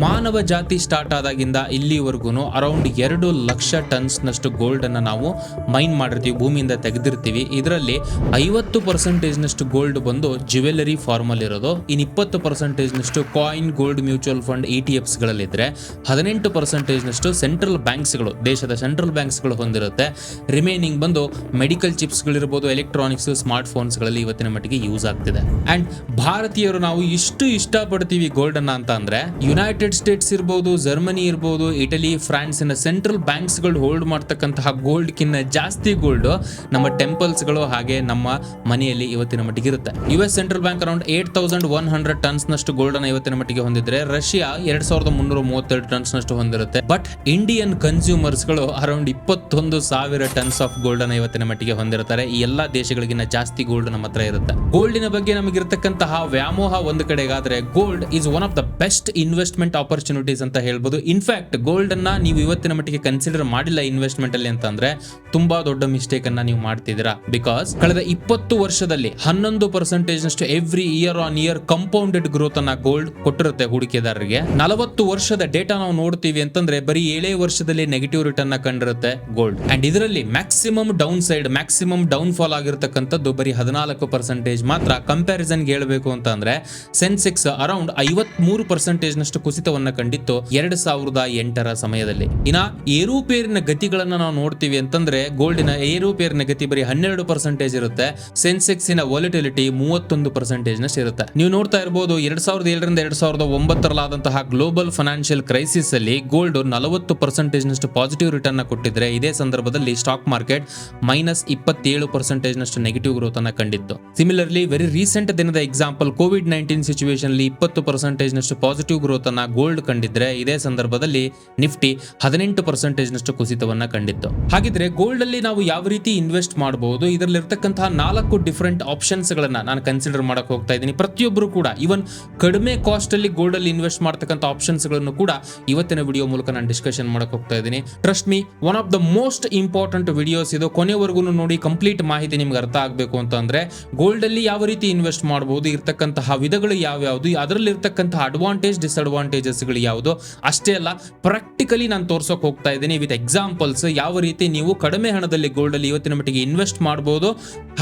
ಮಾನವ ಜಾತಿ ಸ್ಟಾರ್ಟ್ ಆದಾಗಿಂದ ಇಲ್ಲಿವರೆಗೂ ಅರೌಂಡ್ ಎರಡು ಲಕ್ಷ ಟನ್ಸ್ನಷ್ಟು ಗೋಲ್ಡನ್ನು ನಾವು ಮೈನ್ ಮಾಡಿರ್ತೀವಿ, ಭೂಮಿಯಿಂದ ತೆಗೆದಿರ್ತೀವಿ. ಇದರಲ್ಲಿ ಐವತ್ತು ಪರ್ಸೆಂಟೇಜ್ನಷ್ಟು ಗೋಲ್ಡ್ ಬಂದು ಜ್ಯುವೆಲರಿ ಫಾರ್ಮಲ್ಲಿರೋದು ಇನ್ನು ಇಪ್ಪತ್ತು ಪರ್ಸೆಂಟೇಜ್ನಷ್ಟು coin gold mutual fund E T ಎಫ್ಸ್ಗಳಲ್ಲಿದ್ದರೆ ಹದಿನೆಂಟು ಪರ್ಸೆಂಟೇಜ್ನಷ್ಟು ಸೆಂಟ್ರಲ್ ಬ್ಯಾಂಕ್ಸ್ಗಳು ದೇಶದ ಸೆಂಟ್ರಲ್ ಬ್ಯಾಂಕ್ಸ್ಗಳು ಹೊಂದಿರುತ್ತೆ. ರಿಮೈನಿಂಗ್ ಬಂದು ಮೆಡಿಕಲ್ ಚಿಪ್ಸ್ಗಳಿರ್ಬೋದು ಎಲೆಕ್ಟ್ರಾನಿಕ್ಸ್ ಸ್ಮಾರ್ಟ್ ಫೋನ್ಸ್ಗಳಲ್ಲಿ ಇವತ್ತಿನ ಮಟ್ಟಿಗೆ ಯೂಸ್ ಆಗ್ತಿದೆ. ಆ್ಯಂಡ್ ಭಾರತೀಯರು ನಾವು ಇಷ್ಟು ಇಷ್ಟಪಡ್ತೀವಿ ಗೋಲ್ಡನ್ನು ಅಂತ ಅಂದರೆ ಯುನೈಟೆಡ್ ಸ್ಟೇಟ್ಸ್ ಇರ್ಬೋದು ಜರ್ಮನಿ ಇರ್ಬೋದು ಇಟಲಿ ಫ್ರಾನ್ಸಿನ ಸೆಂಟ್ರಲ್ ಬ್ಯಾಂಕ್ಸ್ಗಳು ಹೋಲ್ಡ್ ಮಾಡ್ತಕ್ಕಂತಹ ಗೋಲ್ಡ್ ಕಿನ್ನ ಜಾಸ್ತಿ ಗೋಲ್ಡ್ ನಮ್ಮ ಟೆಂಪಲ್ಸ್ಗಳು ಹಾಗೆ ನಮ್ಮ ಮನೆಯಲ್ಲಿ ಇವತ್ತಿನ ಮಟ್ಟಿಗೆ ಇರುತ್ತೆ. U S central bank around eight thousand one hundred tons ನಷ್ಟು ಗೋಲ್ಡ್ ಅನ್ನ ಇವತ್ತಿನ ಮಟ್ಟಿಗೆ ಹೊಂದಿದ್ರೆ ರಷ್ಯಾ ಎರಡ್ ಸಾವಿರದ ಮುನ್ನೂರ ಮೂವತ್ತೆರಡು ಟನ್ಸ್ ನಷ್ಟು ಹೊಂದಿರುತ್ತೆ. ಬಟ್ ಇಂಡಿಯನ್ ಕನ್ಸ್ಯೂಮರ್ಸ್ಗಳು ಅರೌಂಡ್ ಇಪ್ಪತ್ತೊಂದು ಸಾವಿರ ಟನ್ಸ್ ಆಫ್ ಗೋಲ್ಡ್ ಅನ್ನ ಇವತ್ತಿನ ಮಟ್ಟಿಗೆ ಹೊಂದಿರ್ತಾರೆ ಈ ಎಲ್ಲಾ ದೇಶಗಳಿಗಿನ್ನ ಜಾಸ್ತಿ ಗೋಲ್ಡ್ ನಮ್ಮ ಹತ್ರ ಇರುತ್ತೆ. ಗೋಲ್ಡಿನ ಬಗ್ಗೆ ನಮಗಿರ್ತಕ್ಕಂತಹ ವ್ಯಾಮೋಹ ಒಂದು ಕಡೆಗಾದ್ರೆ gold is one of the best investment opportunities ಅಂತ ಹೇಳ್ಬೋದು. ಇನ್ಫ್ಯಾಕ್ಟ್ ಗೋಲ್ಡ್ ಅನ್ನ ನೀವು ಇವತ್ತಿನ ಮಟ್ಟಿಗೆ ಕನ್ಸಿಡರ್ ಮಾಡಿಲ್ಲ ಇನ್ವೆಸ್ಟ್ಮೆಂಟ್ ಅಲ್ಲಿ ಅಂತಂದ್ರೆ ತುಂಬಾ ದೊಡ್ಡ ಮಿಸ್ಟೇಕ್ ಅನ್ನ ನೀವು ಮಾಡ್ತಿದ್ದೀರಾ. ಬಿಕಾಸ್ ಕಳೆದ ಇಪ್ಪತ್ತು ವರ್ಷದಲ್ಲಿ ಹನ್ನೊಂದು ಪರ್ಸೆಂಟೇಜ್ ನಷ್ಟು every year on year compounded growth ಅನ್ನ ಗೋಲ್ಡ್ ಕೊಟ್ಟಿರುತ್ತೆ ಹೂಡಿಕೆದಾರರಿಗೆ. ನಲವತ್ತು ವರ್ಷದ ಡೇಟಾ ನಾವು ನೋಡ್ತೀವಿ ಅಂತಂದ್ರೆ ಬರೀ ಏಳೇ ವರ್ಷದಲ್ಲಿ ನೆಗೆಟಿವ್ ರಿಟರ್ನ್ ಕಂಡಿರುತ್ತೆ ಗೋಲ್ಡ್ ಅಂಡ್ ಇದರಲ್ಲಿ maximum downside maximum downfall ಆಗಿರತಕ್ಕಂಥದ್ದು ಬರೀ ಹದಿನಾಲ್ಕು ಪರ್ಸೆಂಟೇಜ್ ಮಾತ್ರ. ಕಂಪ್ಯಾರಿಸನ್ ಹೇಳಬೇಕು ಅಂತಂದ್ರೆ ಸೆನ್ಸೆಕ್ಸ್ ಅರೌಂಡ್ ಐವತ್ ಮೂರು ಪರ್ಸೆಂಟೇಜ್ ನಷ್ಟು ಕುಸಿತವನ್ನ ಕಂಡಿತ್ತು ಎರಡ್ ಸಾವಿರದ ಎಂಟರ ಸಮಯದಲ್ಲಿ. ಇನ್ನ ಏರುಪೇರಿನ ಗತಿಗಳನ್ನ ನಾವು ನೋಡ್ತೀವಿ ಅಂತಂದ್ರೆ ಗೋಲ್ಡಿನ ಏರುಪೇರಿನ ಗತಿ ಬರೀ ಹನ್ನೆರಡು ಪರ್ಸೆಂಟೇಜ್ ಇರುತ್ತೆ. ಸೆನ್ಸೆಕ್ಸಿನ ವಾಲಿಟಿಲಿಟಿ ಮೂವತ್ತೊಂದು ಪರ್ಸೆಂಟೇಜ್ ನಷ್ಟು ಇರುತ್ತೆ. ನೀವು ನೋಡ್ತಾ ಇರಬಹುದು ಎರಡ್ ಸಾವಿರದ ಏಳರಿಂದ ಎರಡ್ ಸಾವಿರದ ಒಂಬತ್ತರಲ್ಲಾದಂತಹ ಗ್ಲೋಬಲ್ ಫೈನಾನ್ಷಿಯಲ್ ಕ್ರೈಸಿಸ್ ಅಲ್ಲಿ ಗೋಲ್ಡ್ ನಲವತ್ತು ಪರ್ಸೆಂಟೇಜ್ ನಷ್ಟು ಪಾಸಿಟಿವ್ ರಿಟರ್ನ್ ಕೊಟ್ಟಿದ್ರೆ ಇದೇ ಸಂದರ್ಭದಲ್ಲಿ ಸ್ಟಾಕ್ ಮಾರ್ಕೆಟ್ ಮೈನಸ್ ಇಪ್ಪತ್ತೇಳು ಪರ್ಸೆಂಟೇಜ್ ನಷ್ಟು ನೆಗೆಟಿವ್ ಗ್ರೋತ್ ಅನ್ನ ಕಂಡಿತ್ತು. ಸಿಮಿಲರ್ಲಿ ವೆರಿ ರೀಸೆಂಟ್ ದಿನದ ಎಕ್ಸಾಂಪಲ್ ಕೋವಿಡ್ ನೈನ್ಟೀನ್ ಸಿಚುವೇಶನ್ ಇಪ್ಪತ್ತು ಪರ್ಸೆಂಟೇಜ್ ನಷ್ಟು ಪಾಸಿಟಿವ್ ಗ್ರೋತ್ ಅನ್ನ ಗೋಲ್ಡ್ ಕಂಡಿದ್ರೆ ಇದೇ ಸಂದರ್ಭದಲ್ಲಿ ನಿಫ್ಟಿ ಹದಿನೆಂಟು ಪರ್ಸೆಂಟೇಜ್ ನಷ್ಟು ಕುಸಿತವನ್ನ ಕಂಡಿತ್ತು. ಹಾಗಿದ್ರೆ ಗೋಲ್ಡ್ ಅಲ್ಲಿ ನಾವು ಯಾವ ರೀತಿ ಇನ್ವೆಸ್ಟ್ ಮಾಡಬಹುದು ಇದರಲ್ಲಿ ಇರ್ತಕ್ಕಂತಹ ನಾಲ್ಕು ಡಿಫರೆಂಟ್ ಆಪ್ಷನ್ಸ್ ಗಳನ್ನ ನಾನು ಕನ್ಸಿಡರ್ ಮಾಡಕ್ ಹೋಗ್ತಾ ಇದ್ದೀನಿ. ಪ್ರತಿಯೊಬ್ಬರು ಕೂಡ ಇವನ್ ಕಡಿಮೆ ಕಾಸ್ಟ್ ಅಲ್ಲಿ ಗೋಲ್ಡ್ ಅಲ್ಲಿ ಇನ್ವೆಸ್ಟ್ ಮಾಡ್ತಕ್ಕಂಥ ಆಪ್ಷನ್ಸ್ಗಳನ್ನು ಕೂಡ ಇವತ್ತಿನ ವಿಡಿಯೋ ಮೂಲಕ ನಾನು ಡಿಸ್ಕಷನ್ ಮಾಡಕ್ ಹೋಗ್ತಾ ಇದ್ದೀನಿ. Trust me one of the most important videos ಇದು. ಕೊನೆವರೆಗೂ ನೋಡಿ ಕಂಪ್ಲೀಟ್ ಮಾಹಿತಿ ನಿಮ್ಗೆ ಅರ್ಥ ಆಗಬೇಕು ಅಂತ ಅಂದ್ರೆ ಗೋಲ್ಡ್ ಅಲ್ಲಿ ಯಾವ ರೀತಿ ಇನ್ವೆಸ್ಟ್ ಮಾಡಬಹುದು ಇರ್ತಕ್ಕಂತಹ ವಿಧಗಳು ಯಾವ್ಯಾವುದು ಅದರಲ್ಲಿ ಇರ್ತಕ್ಕಂತಹ ಅಡ್ವಾಂಟೇಜ್ ಡಿಸ್ಅಡ್ವಾಂಟೇಜಸ್ ಗಳು ಯಾವುದು? ಅಷ್ಟೇ ಅಲ್ಲ ಪ್ರಾಕ್ಟಿಕಲಿ ನಾನು ತೋರ್ಸೋಕೆ ಹೋಗ್ತಾ ಇದ್ದೀನಿ. ವಿತ್ ಎಕ್ಸಾಂಪಲ್ಸ್ ಯಾವ ರೀತಿ ನೀವು ಕಡಿಮೆ ಹಣದಲ್ಲಿ ಗೋಲ್ಡಲ್ಲಿ ಇವತ್ತಿನ ಮಟ್ಟಿಗೆ ಇನ್ವೆಸ್ಟ್ ಮಾಡ್ಬೋದು,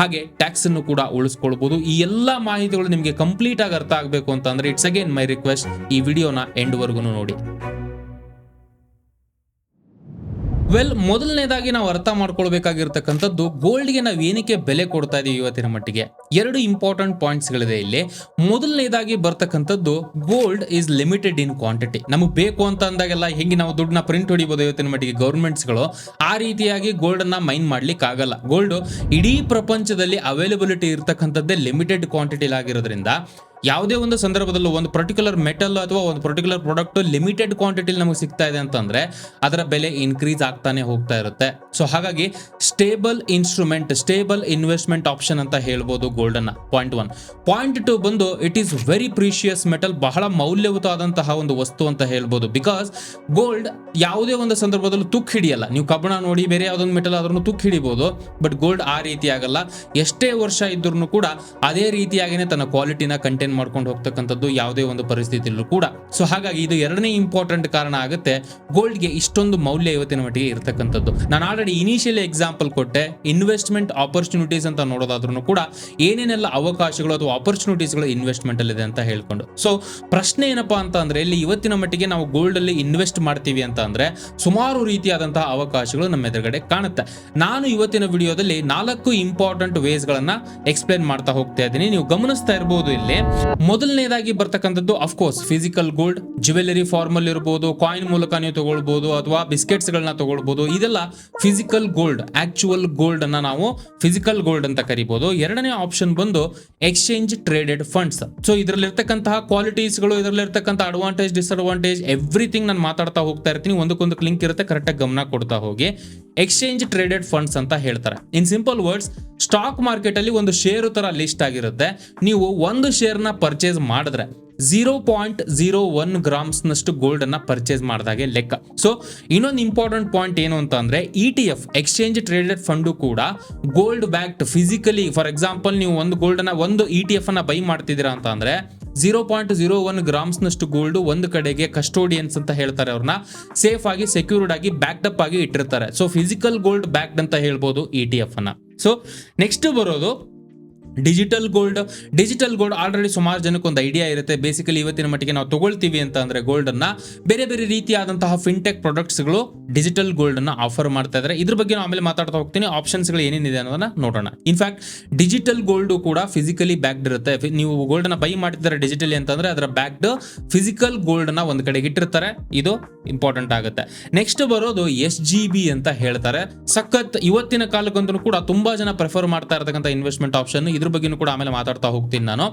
ಹಾಗೆ ಟ್ಯಾಕ್ಸ್ ಅನ್ನು ಕೂಡ ಉಳಿಸ್ಕೊಳ್ಬೋದು. ಈ ಎಲ್ಲಾ ಮಾಹಿತಿಗಳು ನಿಮಗೆ ಕಂಪ್ಲೀಟ್ ಆಗಿ ಅರ್ಥ ಆಗಬೇಕು ಅಂತಂದ್ರೆ ಇಟ್ಸ್ ಅಗೇನ್ ಮೈ ರಿಕ್ವೆಸ್ಟ್ ಈ ವಿಡಿಯೋನ ಎಂಡ್ವರೆಗೂ ವರ್ಗು ನೋಡಿ. ವೆಲ್ ಮೊದಲನೇದಾಗಿ ನಾವು ಅರ್ಥ ಮಾಡ್ಕೊಳ್ಬೇಕಾಗಿರ್ತಕ್ಕಂಥದ್ದು ಗೋಲ್ಡ್ಗೆ ನಾವು ಏನಕ್ಕೆ ಬೆಲೆ ಕೊಡ್ತಾ ಇದೀವಿ ಇವತ್ತಿನ ಮಟ್ಟಿಗೆ? ಎರಡು ಇಂಪಾರ್ಟೆಂಟ್ ಪಾಯಿಂಟ್ಸ್ಗಳಿದೆ ಇಲ್ಲಿ. ಮೊದಲನೇದಾಗಿ ಬರ್ತಕ್ಕಂಥದ್ದು gold is limited in quantity ನಮಗೆ ಬೇಕು ಅಂತ ಅಂದಾಗೆಲ್ಲ ಹೆಂಗೆ ನಾವು ದುಡ್ಡನ್ನ ಪ್ರಿಂಟ್ ಹೊಡಿಬೋದು ಇವತ್ತಿನ ಮಟ್ಟಿಗೆ ಗೌರ್ಮೆಂಟ್ಸ್ಗಳು ಆ ರೀತಿಯಾಗಿ ಗೋಲ್ಡ್ ಅನ್ನ ಮೈನ್ ಮಾಡ್ಲಿಕ್ಕೆ ಆಗಲ್ಲ. ಗೋಲ್ಡ್ ಇಡೀ ಪ್ರಪಂಚದಲ್ಲಿ ಅವೈಲಬಿಲಿಟಿ ಇರತಕ್ಕಂಥದ್ದೇ ಲಿಮಿಟೆಡ್ ಕ್ವಾಂಟಿಟಿ ಆಗಿರೋದ್ರಿಂದ ಯಾವುದೇ ಒಂದು ಸಂದರ್ಭದಲ್ಲೂ ಒಂದು ಪರ್ಟಿಕ್ಯುಲರ್ ಮೆಟಲ್ ಅಥವಾ ಒಂದು ಪರ್ಟಿಕ್ಯುಲರ್ ಪ್ರಾಡಕ್ಟ್ ಲಿಮಿಟೆಡ್ ಕ್ವಾಂಟಿಟಿಲಿ ನಮಗೆ ಸಿಗ್ತಾ ಇದೆ ಅಂತಂದ್ರೆ ಅದರ ಬೆಲೆ ಇನ್ಕ್ರೀಸ್ ಆಗ್ತಾನೆ ಹೋಗ್ತಾ ಇರುತ್ತೆ. ಸೊ ಹಾಗಾಗಿ stable instrument stable investment option ಅಂತ ಹೇಳ್ಬೋದು golden point one point two ಬಂದು it is very precious metal ಬಹಳ ಮೌಲ್ಯಯುತವಾದಂತಹ ಒಂದು ವಸ್ತು ಅಂತ ಹೇಳ್ಬೋದು. ಬಿಕಾಸ್ ಗೋಲ್ಡ್ ಯಾವುದೇ ಒಂದು ಸಂದರ್ಭದಲ್ಲೂ ತುಕ್ ಹಿಡಿಯಲ್ಲ. ನೀವು ಕಬ್ಬಣ ನೋಡಿ, ಬೇರೆ ಯಾವುದೊಂದು ಮೆಟಲ್ ಆದ್ರೂ ತುಕ್ ಹಿಡಿಬಹುದು ಬಟ್ ಗೋಲ್ಡ್ ಆ ರೀತಿ ಆಗಲ್ಲ. ಎಷ್ಟೇ ವರ್ಷ ಇದ್ರೂ ಕೂಡ ಅದೇ ರೀತಿಯಾಗಿನೇ ತನ್ನ ಕ್ವಾಲಿಟಿನ ಕಂಟೈನ್ ಮಾಡ್ಕೊಂಡು ಹೋಗ್ತಕ್ಕಂಥದ್ದು ಯಾವುದೇ ಒಂದು ಪರಿಸ್ಥಿತಿಯಲ್ಲೂ ಕೂಡ. ಸೊ ಹಾಗಾಗಿ ಇದು ಎರಡನೇ ಇಂಪಾರ್ಟೆಂಟ್ ಕಾರಣ ಆಗುತ್ತೆ. ಗೋಲ್ಡ್ಗೆ ಇಷ್ಟೊಂದು ಮೌಲ್ಯ ಇವತ್ತಿನ ಮಟ್ಟಿಗೆ ಇರತಕ್ಕಂಥದ್ದು. ನಾನು ಆಲ್ರೆಡಿ ಇನಿಷಿಯಲ್ ಎಕ್ಸಾಂಪಲ್ ಕೊಟ್ಟೆ. ಇನ್ವೆಸ್ಟ್ಮೆಂಟ್ ಆಪರ್ಚುನಿಟೀಸ್ ಅಂತ ನೋಡೋದಾದ್ರೂ ಕೂಡ ಏನೇನೆಲ್ಲ ಅವಕಾಶಗಳು ಅಥವಾ ಆಪರ್ಚುನಿಟೀಸ್ಗಳು ಇನ್ವೆಸ್ಟ್ಮೆಂಟ್ ಅಲ್ಲಿ ಇದೆ ಅಂತ ಹೇಳ್ಕೊಂಡು. ಸೊ ಪ್ರಶ್ನೆ ಏನಪ್ಪಾ ಅಂತ ಇಲ್ಲಿ ಇವತ್ತಿನ ಮಟ್ಟಿಗೆ ನಾವು ಗೋಲ್ಡ್ ಅಲ್ಲಿ ಇನ್ವೆಸ್ಟ್ ಮಾಡ್ತೀವಿ ಅಂತ ಅಂದ್ರೆ ಸುಮಾರು ರೀತಿಯಾದಂತಹ ಅವಕಾಶಗಳು ನಮ್ಮ ಎದುರುಗಡೆ ಕಾಣುತ್ತೆ. ನಾನು ಇವತ್ತಿನ ವಿಡಿಯೋದಲ್ಲಿ ನಾಲ್ಕು ಇಂಪಾರ್ಟೆಂಟ್ ವೇಸ್ ಗಳನ್ನ ಎಕ್ಸ್ಪ್ಲೇನ್ ಮಾಡ್ತಾ ಹೋಗ್ತಾ ಇದ್ದೀನಿ. ನೀವು ಗಮನಿಸ್ತಾ ಇರಬಹುದು ಇಲ್ಲಿ. ಮೊದಲನೇದಾಗಿ ಬರ್ತಕ್ಕಂಥದ್ದು of course physical gold jewellery formal ಇರಬಹುದು ಕಾಯಿನ್ ಮೂಲಕ ನೀವು ತಗೊಳ್ಬಹುದು ಅಥವಾ ಬಿಸ್ಕೆಟ್ಸ್ ಗಳನ್ನ ತಗೊಳ್ಬಹುದು ಇದೆಲ್ಲ ಫಿಸಿಕಲ್ ಗೋಲ್ಡ್ ಆಕ್ಚುವಲ್ ಗೋಲ್ಡ್ ಅನ್ನ ನಾವು ಫಿಸಿಕಲ್ ಗೋಲ್ಡ್ ಅಂತ ಕರಿಬಹುದು ಎರಡನೇ ಆಪ್ಷನ್ ಬಂದು ಎಕ್ಸ್ಚೇಂಜ್ ಟ್ರೇಡೆಡ್ ಫಂಡ್ಸ್ ಸೊ ಇದರಲ್ಲಿರ್ತಕ್ಕಂತಹ ಕ್ವಾಲಿಟೀಸ್ಗಳು ಇದರಲ್ಲಿರ್ತಕ್ಕಂಥ ಅಡ್ವಾಂಟೇಜ್ ಡಿಸ್ಅಡ್ವಾಂಟೇಜ್ ಎವ್ರಿಥಿಂಗ್ ನಾನು ಮಾತಾಡ್ತಾ ಹೋಗ್ತಾ ಇರ್ತೀನಿ. ಒಂದಕ್ಕೊಂದು ಲಿಂಕ್ ಇರುತ್ತೆ ಕರೆಕ್ಟಾಗಿ ಗಮನ ಕೊಡ್ತಾ ಹೋಗಿ. ಎಕ್ಸ್ಚೇಂಜ್ ಟ್ರೇಡೆಡ್ ಫಂಡ್ಸ್ ಅಂತ ಹೇಳ್ತಾರೆ. In simple words stock market ಅಲ್ಲಿ ಒಂದು ಶೇರು ತರ ಲಿಸ್ಟ್ ಆಗಿರುತ್ತೆ. ನೀವು ಒಂದು ಶೇರ್ನ ಪರ್ಚೇಸ್ ಮಾಡಿದ್ರೆ ಝೀರೋ ಪಾಯಿಂಟ್ ಜೀರೋ ಒನ್ ಗ್ರಾಮ್ಸ್ನಷ್ಟು ಗೋಲ್ಡ್ ಅನ್ನ ಪರ್ಚೇಸ್ ಮಾಡಿದಾಗೆ ಲೆಕ್ಕ. ಸೊ ಇನ್ನೊಂದು ಇಂಪಾರ್ಟೆಂಟ್ ಪಾಯಿಂಟ್ ಏನು ಅಂತ ಅಂದ್ರೆ E T F exchange traded fund ಕೂಡ gold backed physically for example ನೀವು ಒಂದು ಗೋಲ್ಡ್ ಅನ್ನ, ಒಂದು ಇ ಟಿ ಎಫ್ ಅನ್ನ ಬೈ ಮಾಡ್ತಿದ್ದೀರಾ ಅಂತ ಅಂದ್ರೆ ಜೀರೋ ಪಾಯಿಂಟ್ ಜೀರೋ ಒನ್ ಗ್ರಾಮ್ಸ್ನಷ್ಟು ಗೋಲ್ಡ್ ಒಂದು ಕಡೆಗೆ ಕಸ್ಟೋಡಿಯನ್ಸ್ ಅಂತ ಹೇಳ್ತಾರೆ ಅವ್ರನ್ನ. ಸೇಫ್ ಆಗಿ ಸೆಕ್ಯೂರ್ಡ್ ಆಗಿ ಬ್ಯಾಕ್ಡ್ ಅಪ್ ಆಗಿ ಇಟ್ಟಿರ್ತಾರೆ. ಸೊ ಫಿಸಿಕಲ್ ಗೋಲ್ಡ್ ಬ್ಯಾಕ್ಡ್ ಅಂತ ಹೇಳ್ಬೋದು ಇ ಟಿ ಎಫ್ ಅನ್ನ. ಸೊ ನೆಕ್ಸ್ಟ್ ಬರೋದು digital gold digital gold already ಸುಮಾರು ಜನಕ್ಕೆ ಒಂದು ಐಡಿಯಾ ಇರುತ್ತೆ. ಬೇಸಿಕಲಿ ಇವತ್ತಿನ ಮಟ್ಟಿಗೆ ನಾವು ತಗೊಳ್ತೀವಿ ಅಂತ ಅಂದ್ರೆ ಗೋಲ್ಡ್ ಅನ್ನ ಬೇರೆ ಬೇರೆ ರೀತಿಯಾದಂತಹ ಫಿನ್ಟೆಕ್ ಪ್ರಾಡಕ್ಟ್ಸ್ಗಳು ಡಿಜಿಟಲ್ ಗೋಲ್ಡ್ ಅನ್ನ ಆಫರ್ ಮಾಡ್ತಾ ಇದ್ದಾರೆ ಇದ್ರ ಬಗ್ಗೆ ನಾವು ಆಮೇಲೆ ಮಾತಾಡ್ತಾ ಹೋಗ್ತೀನಿ. ಆಪ್ಷನ್ಸ್ಗಳು ಏನೇನಿದೆ ಅನ್ನೋದನ್ನ ನೋಡೋಣ. ಇನ್ಫ್ಯಾಕ್ಟ್ ಡಿಜಿಟಲ್ ಗೋಲ್ಡ್ ಕೂಡ ಫಿಸಿಕಲಿ ಬ್ಯಾಕ್ಡ್ ಇರುತ್ತೆ. ನೀವು ಗೋಲ್ಡ್ ಅನ್ನ ಬೈ ಮಾಡ್ತಿದ್ದಾರೆ ಡಿಜಿಟಲಿ ಅಂತಂದ್ರೆ ಅದರ ಬ್ಯಾಕ್ಡ್ ಫಿಸಿಕಲ್ ಗೋಲ್ಡ್ನ ಒಂದ್ ಕಡೆಗೆ ಇಟ್ಟಿರ್ತಾರೆ. ಇದು ಇಂಪಾರ್ಟೆಂಟ್ ಆಗುತ್ತೆ. ನೆಕ್ಸ್ಟ್ ಬರೋದು ಎಸ್ ಜಿ ಬಿ ಅಂತ ಹೇಳ್ತಾರೆ. ಸಖತ್ ಇವತ್ತಿನ ಕಾಲಕ್ಕಂತೂ ಕೂಡ ತುಂಬಾ ಜನ ಪ್ರಿಫರ್ ಮಾಡ್ತಾ ಇರತಕ್ಕಂಥ ಇನ್ವೆಸ್ಟ್ಮೆಂಟ್ ಆಪ್ಷನ್ ಇದ್ರ ಬಗ್ಗೆನೂ ಕೂಡ ಆಮೇಲೆ ಮಾತಾಡ್ತಾ ಹೋಗ್ತೀನಿ ನಾನು.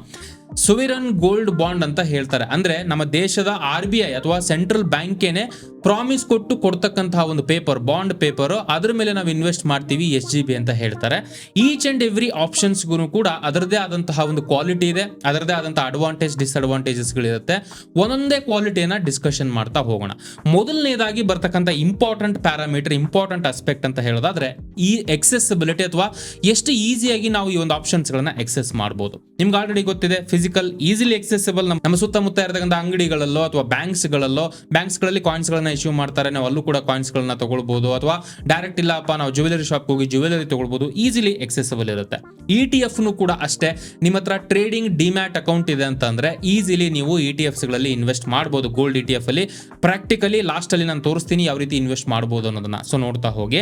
ಸುವಿರನ್ ಗೋಲ್ಡ್ ಬಾಂಡ್ ಅಂತ ಹೇಳ್ತಾರೆ. ಅಂದ್ರೆ ನಮ್ಮ ದೇಶದ ಆರ್ ಬಿ ಐ ಅಥವಾ ಸೆಂಟ್ರಲ್ ಬ್ಯಾಂಕೇನೆ ಪ್ರಾಮಿಸ್ ಕೊಟ್ಟು ಕೊಡ್ತಕ್ಕಂತಹ ಒಂದು ಪೇಪರ್, ಬಾಂಡ್ ಪೇಪರ್. ಅದ್ರ ಮೇಲೆ ನಾವು ಇನ್ವೆಸ್ಟ್ ಮಾಡ್ತೀವಿ ಎಸ್ ಜಿ ಬಿ ಅಂತ ಹೇಳ್ತಾರೆ. ಈಚ್ ಅಂಡ್ ಎವ್ರಿ ಆಪ್ಷನ್ಸ್ಗೂ ಕೂಡ ಅದರದೇ ಆದಂತಹ ಒಂದು ಕ್ವಾಲಿಟಿ ಇದೆ. ಅದರದೇ ಆದಂತಹ ಅಡ್ವಾಂಟೇಜ್, ಡಿಸ್ಅಡ್ವಾಂಟೇಜಸ್ಗಳಿರುತ್ತೆ. ಒಂದೊಂದೇ ಕ್ವಾಲಿಟಿಯನ್ನ ಡಿಸ್ಕಷನ್ ಮಾಡ್ತಾ ಹೋಗೋಣ. ಮೊದಲನೇದಾಗಿ ಬರ್ತಕ್ಕಂಥ ಇಂಪಾರ್ಟೆಂಟ್ ಪ್ಯಾರಾಮೀಟರ್, ಇಂಪಾರ್ಟೆಂಟ್ ಅಸ್ಪೆಕ್ಟ್ ಅಂತ ಹೇಳೋದಾದ್ರೆ ಈ ಎಕ್ಸೆಸಿಬಿಲಿಟಿ ಅಥವಾ ಎಷ್ಟು ಈಸಿಯಾಗಿ ನಾವು ಈ ಒಂದು ಆಪ್ಷನ್ಸ್ಗಳನ್ನ ಎಕ್ಸೆಸ್ ಮಾಡ್ಬೋದು. ನಿಮ್ಗೆ ಆಲ್ರೆಡಿ ಗೊತ್ತಿದೆ ಫಿಸಿಕಲ್ ಈಸಿಲಿ ಎಕ್ಸೆಸಿಬಲ್ ನಮ್ಮ ಸುತ್ತಮುತ್ತ ಇರತಕ್ಕಂಥ ಅಂಗಡಿಗಳಲ್ಲೋ ಅಥವಾ ಬ್ಯಾಂಕ್ಸ್ಗಳಲ್ಲೋ ಬ್ಯಾಂಕ್ಸ್ಗಳಲ್ಲಿ ಕಾಯಿನ್ಸ್ಗಳನ್ನ ಇಶ್ಯೂ ಮಾಡ್ತಾರೆ, ನಾವು ಅಲ್ಲೂ ಕೂಡ ಕಾಯಿನ್ಸ್ಗಳನ್ನ ತಗೊಳ್ಬೋದು, ಅಥವಾ ಡೈರೆಕ್ಟ್ ಇಲ್ಲಪ್ಪ ನಾವು ಜ್ಯುವೆಲರಿ ಶಾಪ್ ಹೋಗಿ ಜ್ಯುವೆಲರಿ ತಗೊಳ್ಬೋದು ಈಸಿಲಿ ಎಕ್ಸೆಸಿಬಲ್ ಇರುತ್ತೆ. ಇ ಟಿ ಎಫ್ನು ಕೂಡ ಅಷ್ಟೇ, ನಿಮ್ಮ ಹತ್ರ ಟ್ರೇಡಿಂಗ್ ಡಿಮ್ಯಾಟ್ ಅಕೌಂಟ್ ಇದೆ ಅಂತಂದ್ರೆ ಈಸಿಲಿ ನೀವು ಇ ಟಿ ಎಫ್ಸ್ಗಳಲ್ಲಿ ಇನ್ವೆಸ್ಟ್ ಮಾಡ್ಬೋದು ಗೋಲ್ಡ್ ಇ ಟಿ ಎಫ್ ಅಲ್ಲಿ. ಪ್ರಾಕ್ಟಿಕಲಿ ಲಾಸ್ಟಲ್ಲಿ ನಾನು ತೋರಿಸ್ತೀನಿ ಯಾವ ರೀತಿ ಇನ್ವೆಸ್ಟ್ ಮಾಡ್ಬೋದು ಅನ್ನೋದನ್ನ. ಸೊ ನೋಡ್ತಾ ಹೋಗಿ.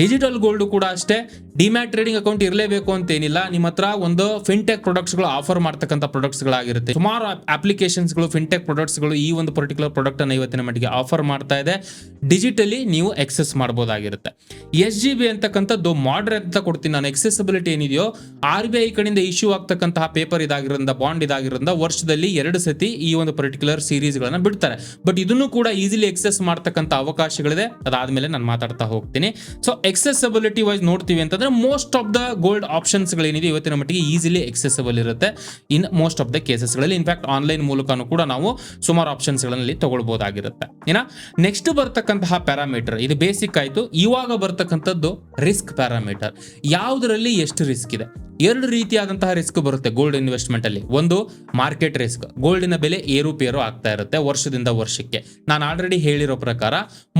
ಡಿಜಿಟಲ್ ಗೋಲ್ಡ್ ಕೂಡ ಅಷ್ಟೇ ಡಿಮ್ಯಾಟ್ ಟ್ರೇಡಿಂಗ್ ಅಕೌಂಟ್ ಇರಲೇಬೇಕು ಅಂತ ಏನಿಲ್ಲ ನಿಮ್ಮ ಹತ್ರ ಒಂದು ಫಿನ್ಟೆಕ್ ಪ್ರಾಡಕ್ಟ್ಸ್ಗಳು ಆಫರ್ ಮಾಡ್ತಕ್ಕಂಥ ಪ್ರಾಡಕ್ಟ್ಸ್ಗಳಾಗಿರುತ್ತೆ ಸುಮಾರು ಅಪ್ಲಿಕೇಶನ್ಸ್ಗಳು ಫಿನ್ಟೆಕ್ ಪ್ರಾಡಕ್ಟ್ಸ್ಗಳು ಈ ಒಂದು ಪರ್ಟಿಕ್ಯುಲರ್ ಪ್ರಾಡಕ್ಟ್ ಅನ್ನು ಇವತ್ತಿನ ಮಟ್ಟಿಗೆ ಆಫರ್ ಮಾಡ್ತಾ ಇದೆ. ಡಿಜಿಟಲಿ ನೀವು ಎಕ್ಸೆಸ್ ಮಾಡಬಹುದಾಗಿರುತ್ತೆ ಎಸ್ ಜಿ ಬಿ ಅಂತಕ್ಕಂಥದ್ದು ಮಾಡ್ರೆ ಅಂತ ಕೊಡ್ತೀನಿ ನಾನು. ಎಕ್ಸೆಸಿಬಿಲಿಟಿ ಏನಿದೆಯೋ ಆರ್ ಬಿ ಐ ಕಡೆಯಿಂದ ಇಶ್ಯೂ ಆಗ್ತಕ್ಕಂತಹ ಪೇಪರ್ ಇದಾಗಿರೋದ್ರಿಂದ ಬಾಂಡ್ ಇದಾಗಿರೋದ್ರಿಂದ ವರ್ಷದಲ್ಲಿ ಎರಡು ಸತಿ ಈ ಒಂದು ಪರ್ಟಿಕ್ಯುಲರ್ ಸೀರೀಸ್ಗಳನ್ನ ಬಿಡ್ತಾರೆ. ಬಟ್ ಇದನ್ನು ಕೂಡ ಈಸಿಲಿ ಎಕ್ಸೆಸ್ ಮಾಡ್ತಕ್ಕಂಥ ಅವಕಾಶಗಳಿದೆ. ಅದಾದ್ಮೇಲೆ ನಾನು ಮಾತಾಡ್ತಾ ಹೋಗ್ತೀನಿ. ಸೊ ಎಕ್ಸೆಸಿಬಿಲಿಟಿ ವೈಸ್ ನೋಡ್ತೀವಿ ಅಂತಂದ್ರೆ ಮೋಸ್ಟ್ ಆಫ್ ದ ಗೋಲ್ಡ್ ಆಪ್ಷನ್ಸ್ಗಳೇನಿದೆ ಇವತ್ತಿನ ಮಟ್ಟಿಗೆ ಈಸಿಲಿ ಎಕ್ಸೆಸಬಲ್ ಇರುತ್ತೆ. ಇನ್ ಮೋಸ್ಟ್ ಆಫ್ ದ ಕೇಸಸ್ಗಳಲ್ಲಿ ಇನ್ಫ್ಯಾಕ್ಟ್ ಆನ್ಲೈನ್ ಮೂಲಕನೂ ಕೂಡ ನಾವು ಸುಮಾರು ಆಪ್ಷನ್ಸ್ಗಳಲ್ಲಿ ತಗೊಳ್ಬಹುದಾಗಿರುತ್ತೆ ಏನ? ನೆಕ್ಸ್ಟ್ ಬರ್ತಕ್ಕಂತಹ ಪ್ಯಾರಾಮೀಟರ್ ಇದು ಬೇಸಿಕ್ ಆಯ್ತು. ಇವಾಗ ಬರ್ತಕ್ಕಂಥದ್ದು ರಿಸ್ಕ್ ಪ್ಯಾರಾಮೀಟರ್ ಯಾವುದರಲ್ಲಿ ಎಷ್ಟು ರಿಸ್ಕ್ ಇದೆ? ಎರಡು ರೀತಿಯಾದಂತಹ ರಿಸ್ಕ್ ಬರುತ್ತೆ ಗೋಲ್ಡ್ ಇನ್ವೆಸ್ಟ್ಮೆಂಟ್ ಅಲ್ಲಿ. ಒಂದು ಮಾರ್ಕೆಟ್ ರಿಸ್ಕ್ ಗೋಲ್ಡಿನ ಬೆಲೆ ಏರುಪೇರು ಆಗ್ತಾ ಇರುತ್ತೆ ವರ್ಷದಿಂದ ವರ್ಷಕ್ಕೆ. ನಾನು ಆಲ್ರೆಡಿ ಹೇಳಿರೋ ಪ್ರಕಾರ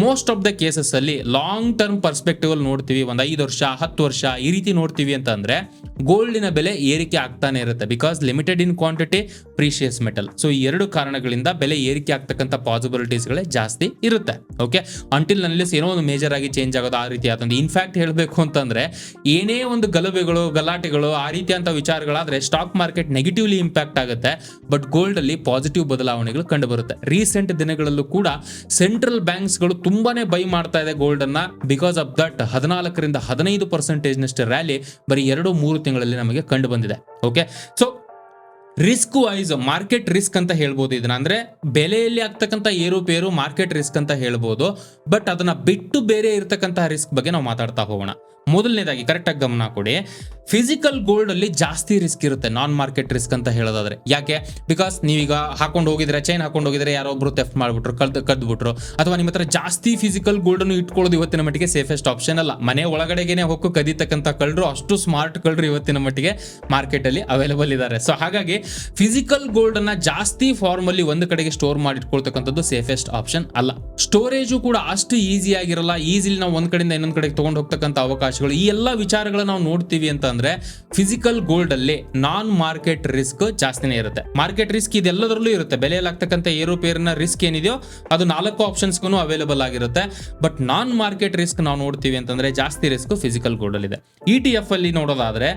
ಮೋಸ್ಟ್ ಆಫ್ ದ ಕೇಸಸ್ ಅಲ್ಲಿ ಲಾಂಗ್ ಟರ್ಮ್ ಪರ್ಸ್ಪೆಕ್ಟಿವ್ ಅಲ್ಲಿ ನೋಡ್ತೀವಿ, ಒಂದು ಐದು ವರ್ಷ, ಹತ್ತು ವರ್ಷ, ಈ ರೀತಿ ನೋಡ್ತೀವಿ ಅಂತಂದ್ರೆ ಗೋಲ್ಡಿನ ಬೆಲೆ ಏರಿಕೆ ಆಗ್ತಾನೆ ಇರುತ್ತೆ because limited in quantity precious metal so ಈ ಎರಡು ಕಾರಣಗಳಿಂದ ಬೆಲೆ ಏರಿಕೆ ಆಗ್ತಕ್ಕಂಥ ಪಾಸಿಬಿಲಿಟೀಸ್ಗಳೇ ಜಾಸ್ತಿ ಇರುತ್ತೆ. ಓಕೆ ಅಂಟಿಲ್ನಲ್ಲಿ ಏನೋ ಒಂದು ಮೇಜರ್ ಆಗಿ ಚೇಂಜ್ ಆಗೋದು ಆ ರೀತಿ ಆತಂದ್ರೆ ಇನ್ಫ್ಯಾಕ್ಟ್ ಹೇಳಬೇಕು ಅಂತಂದ್ರೆ, ಏನೇ ಒಂದು ಗಲಭೆಗಳು, ಗಲಾಟೆಗಳು ಆ ರೀತಿಯಂತ ವಿಚಾರಗಳಾದ್ರೆ ಸ್ಟಾಕ್ ಮಾರ್ಕೆಟ್ ನೆಗೆಟಿವ್ಲಿ ಇಂಪ್ಯಾಕ್ಟ್ ಆಗುತ್ತೆ. ಬಟ್ ಗೋಲ್ಡ್ ಅಲ್ಲಿ ಪಾಸಿಟಿವ್ ಬದಲಾವಣೆಗಳು ಕಂಡು ಬರುತ್ತೆ ರೀಸೆಂಟ್ ದಿನಗಳಲ್ಲೂ ಕೂಡ ಸೆಂಟ್ರಲ್ ಬ್ಯಾಂಕ್ಸ್ಗಳು ತುಂಬಾನೇ ಬೈ ಮಾಡ್ತಾ ಇದೆ ಗೋಲ್ಡ್ ಅನ್ನ ಬಿಕಾಸ್ ಆಫ್ ದಟ್ ಹದಿನಾಲ್ಕರಿಂದ ಹದಿನೈದು ಪರ್ಸೆಂಟೇಜ್ ನಷ್ಟು ರ್ಯಾಲಿ ಬರೀ ಎರಡು ಮೂರು ತಿಂಗಳಲ್ಲಿ ನಮಗೆ ಕಂಡು ಬಂದಿದೆ okay so risk wise market risk ಅಂತ ಹೇಳ್ಬೋದು ಇದನ್ನ. ಅಂದ್ರೆ ಬೆಲೆಯಲ್ಲಿ ಆಗ್ತಕ್ಕಂಥ ಏರುಪೇರು ಮಾರ್ಕೆಟ್ ರಿಸ್ಕ್ ಅಂತ ಹೇಳ್ಬೋದು. ಬಟ್ ಅದನ್ನ ಬಿಟ್ಟು ಬೇರೆ ಇರತಕ್ಕಂತಹ ರಿಸ್ಕ್ ಬಗ್ಗೆ ನಾವು ಮಾತಾಡ್ತಾ ಹೋಗೋಣ. ಮೊದಲನೇದಾಗಿ ಕರೆಕ್ಟಾಗಿ ಗಮನ ಕೊಡಿ. ಫಿಸಿಕಲ್ ಗೋಲ್ಡ್ ಅಲ್ಲಿ ಜಾಸ್ತಿ ರಿಸ್ಕ್ ಇರುತ್ತೆ ನಾನ್ ಮಾರ್ಕೆಟ್ ರಿಸ್ಕ್ ಅಂತ ಹೇಳೋದಾದ್ರೆ. ಯಾಕೆ? ಬಿಕಾಸ್ ನೀವೀಗ ಹಾಕೊಂಡು ಹೋಗಿದ್ರೆ ಚೈನ್ ಹಾಕೊಂಡು ಹೋಗಿದ್ರೆ ಯಾರೋ ಒಬ್ರು ಮಾಡಿಬಿಟ್ರು ಕದ್ ಕದ್ಬಿಟ್ರು. ಅಥವಾ ನಿಮ್ಮ ಹತ್ರ ಜಾಸ್ತಿ ಫಿಸಿಕಲ್ ಗೋಲ್ಡ್ ಅನ್ನು ಇಟ್ಕೊಳ್ಳೋದು ಇವತ್ತಿನ ಮಟ್ಟಿಗೆ ಸೇಫೆಸ್ಟ್ ಆಪ್ಷನ್ ಅಲ್ಲ. ಮನೆ ಒಳಗಡೆಗೇನೆ ಹೊಕ್ಕು ಕದೀತಕ್ಕಂಥ ಕಳ್ಳರು, ಅಷ್ಟು ಸ್ಮಾರ್ಟ್ ಕಳ್ಳರು ಇವತ್ತಿನ ಮಟ್ಟಿಗೆ ಮಾರ್ಕೆಟ್ ಅಲ್ಲಿ ಅವೈಲೇಬಲ್ ಇದ್ದಾರೆ. ಸೊ ಹಾಗಾಗಿ ಫಿಸಿಕಲ್ ಗೋಲ್ಡ್ ಅನ್ನ ಜಾಸ್ತಿ ಫಾರ್ಮ್ ಅಲ್ಲಿ ಒಂದು ಕಡೆಗೆ ಸ್ಟೋರ್ ಮಾಡಿ ಇಟ್ಕೊಳ್ತಕ್ಕಂಥದ್ದು ಸೇಫೆಸ್ಟ್ ಆಪ್ಷನ್ ಅಲ್ಲ. ಸ್ಟೋರೇಜು ಕೂಡ ಅಷ್ಟು ಈಸಿ ಆಗಿರಲ್ಲ. ಈಸಿಲಿ ನಾವು ಒಂದ್ ಕಡೆಯಿಂದ ಇನ್ನೊಂದ್ ಕಡೆಗೆ ತಗೊಂಡು ಹೋಗ್ತಕ್ಕಂಥ ಅವಕಾಶಗಳು ಈ ಎಲ್ಲ ವಿಚಾರಗಳನ್ನ ನಾವು ನೋಡ್ತೀವಿ ಅಂತ ಅಂದ್ರೆ ಫಿಸಿಕಲ್ ಗೋಲ್ಡ್ ಅಲ್ಲಿ ನಾನ್ ಮಾರ್ಕೆಟ್ ರಿಸ್ಕ್ ಜಾಸ್ತಿನೇ ಇರುತ್ತೆ. ಮಾರ್ಕೆಟ್ ರಿಸ್ಕ್ ಇದೆಲ್ಲದರಲ್ಲೂ ಇರುತ್ತೆ. ಬೆಲೆಯಲ್ಲಾಗ್ತಕ್ಕಂಥ ಏರುಪೇರಿನ ರಿಸ್ಕ್ ಏನಿದೆಯೋ ಅದು ನಾಲ್ಕು ಆಪ್ಷನ್ಸ್ಗೂ ಅವೈಲೇಬಲ್ ಆಗಿರುತ್ತೆ. ಬಟ್ ನಾನ್ ಮಾರ್ಕೆಟ್ ರಿಸ್ಕ್ ನಾವು ನೋಡ್ತೀವಿ ಅಂತಂದ್ರೆ ಜಾಸ್ತಿ ರಿಸ್ಕ್ ಫಿಸಿಕಲ್ ಗೋಲ್ಡ್ ಅಲ್ಲಿ ಇದೆ. ಇ ಟಿ ಎಫ್ ಅಲ್ಲಿ ನೋಡೋದಾದ್ರೆ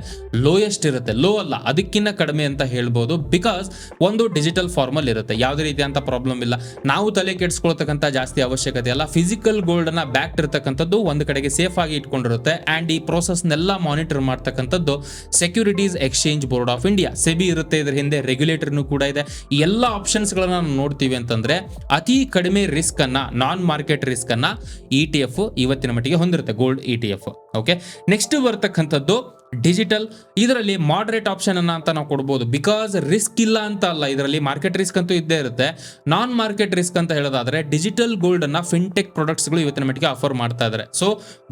ಲೋಯೆಸ್ಟ್ ಇರುತ್ತೆ. ಲೋ ಅಲ್ಲ, ಅದಕ್ಕಿಂತ ಕಡಿಮೆ ಅಂತ ಹೇಳ್ಬೋದು. ಬಿಕಾಸ್ ಒಂದು ಡಿಜಿಟಲ್ ಫಾರ್ಮಲ್ ಇರುತ್ತೆ. ಯಾವುದೇ ರೀತಿಯಂತ ಪ್ರಾಬ್ಲಮ್ ಇಲ್ಲ. ನಾವು ತಲೆ ಕೆಡಿಸ್ಕೊಳ್ತಕ್ಕಂಥ ಜಾಸ್ತಿ ಅವಶ್ಯಕತೆ ಅಲ್ಲ. ಫಿಸಿಕಲ್ ಗೋಲ್ಡ್ ಅನ್ನ ಬ್ಯಾಕ್ ಇರತಕ್ಕಂಥದ್ದು ಒಂದು ಕಡೆಗೆ ಸೇಫ್ ಆಗಿ ಇಟ್ಕೊಂಡಿರುತ್ತೆ. ಅಂಡ್ ಈ ಪ್ರೋಸೆಸ್ನೆಲ್ಲ ಮಾನಿಟರ್ ಮಾಡ್ತಕ್ಕಂಥದ್ದು securities exchange board of India SEBI ಇರುತ್ತೆ, ಇದರ ಹಿಂದೆ ರೆಗ್ಯುಲೇಟರ್ನು ಕೂಡ ಇದೆ. ಈ ಎಲ್ಲ ಆಪ್ಷನ್ಸ್ಗಳನ್ನು ನೋಡ್ತೀವಿ ಅಂತಂದರೆ ಅತಿ ಕಡಿಮೆ ರಿಸ್ಕನ್ನು ನಾನ್ ಮಾರ್ಕೆಟ್ ರಿಸ್ಕನ್ನು ಇ ಟಿ ಎಫ್ ಇವತ್ತಿನ ಮಟ್ಟಿಗೆ ಹೊಂದಿರುತ್ತೆ gold E T F okay next ಬರ್ತಕ್ಕಂಥದ್ದು ಡಿಜಿಟಲ್ ಇದರಲ್ಲಿ ಮಾಡರೇಟ್ ಆಪ್ಷನ್ ಅನ್ನ ಅಂತ ನಾವು ಕೊಡ್ಬೋದು. ಬಿಕಾಸ್ ರಿಸ್ಕ್ ಇಲ್ಲ ಅಂತ ಅಲ್ಲ, ಇದರಲ್ಲಿ ಮಾರ್ಕೆಟ್ ರಿಸ್ಕ್ ಅಂತೂ ಇದ್ದೇ ಇರುತ್ತೆ. ನಾನ್ ಮಾರ್ಕೆಟ್ ರಿಸ್ಕ್ ಅಂತ ಹೇಳೋದಾದ್ರೆ ಡಿಜಿಟಲ್ ಗೋಲ್ಡ್ ಅನ್ನ ಫಿನ್ಟೆಕ್ ಪ್ರಾಡಕ್ಟ್ಸ್ಗಳು ಇವತ್ತಿನ ಮಟ್ಟಿಗೆ ಆಫರ್ ಮಾಡ್ತಾ ಇದ್ದಾರೆ ಸೊ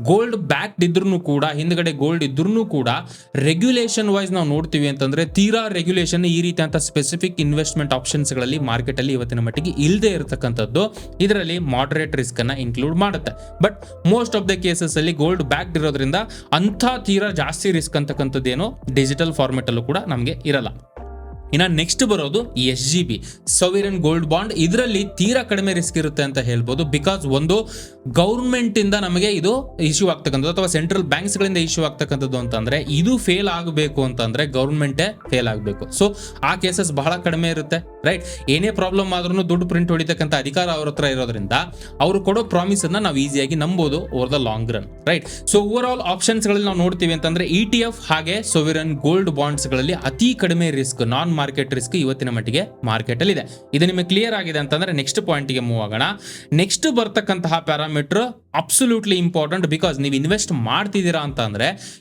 ಗೋಲ್ಡ್ ಬ್ಯಾಕ್ಡ್ ಇದ್ರೂ ಕೂಡ, ಹಿಂದ್ಗಡೆ ಗೋಲ್ಡ್ ಇದ್ರೂ ಕೂಡ ರೆಗ್ಯುಲೇಷನ್ ವೈಸ್ ನಾವು ನೋಡ್ತೀವಿ ಅಂತಂದ್ರೆ, ತೀರಾ ರೆಗ್ಯುಲೇಷನ್ ಈ ರೀತಿ ಸ್ಪೆಸಿಫಿಕ್ ಇನ್ವೆಸ್ಟ್ಮೆಂಟ್ ಆಪ್ಷನ್ಸ್ಗಳಲ್ಲಿ ಮಾರ್ಕೆಟ್ ಅಲ್ಲಿ ಇವತ್ತಿನ ಮಟ್ಟಿಗೆ ಇಲ್ಲದೆ ಇರತಕ್ಕಂಥದ್ದು, ಇದರಲ್ಲಿ ಮಾಡರೇಟ್ ರಿಸ್ಕ್ ಅನ್ನ ಇನ್ಕ್ಲೂಡ್ ಮಾಡುತ್ತೆ. But most of the cases ಅಲ್ಲಿ ಗೋಲ್ಡ್ ಬ್ಯಾಕ್ಡ್ ಇರೋದ್ರಿಂದ ಅಂಥ ತೀರಾ ಜಾಸ್ತಿ ರಿಸ್ಕ್ ಅಂತಕ್ಕಂಥದ್ದೇನು ಡಿಜಿಟಲ್ ಫಾರ್ಮೆಟ್ ಕೂಡ ನಮಗೆ ಇರಲ್ಲ. ಇನ್ನು ನೆಕ್ಸ್ಟ್ ಬರೋದು S G B sovereign gold bond ಇದರಲ್ಲಿ ತೀರಾ ಕಡಿಮೆ ರಿಸ್ಕ್ ಇರುತ್ತೆ ಅಂತ ಹೇಳ್ಬೋದು. ಬಿಕಾಸ್ ಒಂದು ಗೌರ್ಮೆಂಟ್ ಇಂದ ನಮಗೆ ಇದು ಇಶ್ಯೂ ಆಗ್ತಕ್ಕಂಥದ್ದು ಅಥವಾ ಸೆಂಟ್ರಲ್ ಬ್ಯಾಂಕ್ಸ್ ಗಳಿಂದ ಇಶ್ಯೂ ಆಗ್ತಕ್ಕಂಥದ್ದು ಅಂತಂದ್ರೆ ಇದು ಫೇಲ್ ಆಗಬೇಕು ಅಂತಂದ್ರೆ ಗೌರ್ಮೆಂಟೇ ಫೇಲ್ ಆಗಬೇಕು. ಸೊ ಆ ಕೇಸಸ್ ಬಹಳ ಕಡಿಮೆ ಇರುತ್ತೆ ರೈಟ್ ಏನೇ ಪ್ರಾಬ್ಲಮ್ ಆದ್ರೂ ದುಡ್ಡು ಪ್ರಿಂಟ್ ಹೊಡಿತಕ್ಕಂಥ ಅಧಿಕಾರ ಅವ್ರ ಹತ್ರ ಇರೋದ್ರಿಂದ ಅವರು ಕೊಡೋ ಪ್ರಾಮಿಸ್ ಅನ್ನ ನಾವು ಈಸಿಯಾಗಿ ನಂಬೋದು over the long run right so over all ಆಪ್ಷನ್ಸ್ಗಳಲ್ಲಿ ನಾವು ನೋಡ್ತೀವಿ ಅಂತಂದ್ರೆ ಇ ಟಿ ಎಫ್ ಹಾಗೆ ಸೊವಿರನ್ ಗೋಲ್ಡ್ ಬಾಂಡ್ಸ್ಗಳಲ್ಲಿ ಅತಿ ಕಡಿಮೆ ರಿಸ್ಕ್ ನಾನ್ ಮಾರ್ಕೆಟ್ ರಿಸ್ಕ್ ಇವತ್ತಿನ ಮಟ್ಟಿಗೆ ಮಾರ್ಕೆಟ್ ಅಲ್ಲಿ ಇದೆ. ಇದು ನಿಮಗೆ ಕ್ಲಿಯರ್ ಆಗಿದೆ ಅಂತಂದ್ರೆ ನೆಕ್ಸ್ಟ್ ಪಾಯಿಂಟ್ಗೆ ಮೂವ್ ಆಗೋಣ. ನೆಕ್ಸ್ಟ್ ಬರ್ತಕ್ಕಂತಹ ಪ್ಯಾರಾಮೀಟರ್ ಅಬ್ಸಲ್ಯೂಟ್ಲಿ ಇಂಪಾರ್ಟೆಂಟ್ ಬಿಕಾಸ್ ನೀವು ಇನ್ವೆಸ್ಟ್ ಮಾಡ್ತಿದ್ದೀರಾ ಅಂತ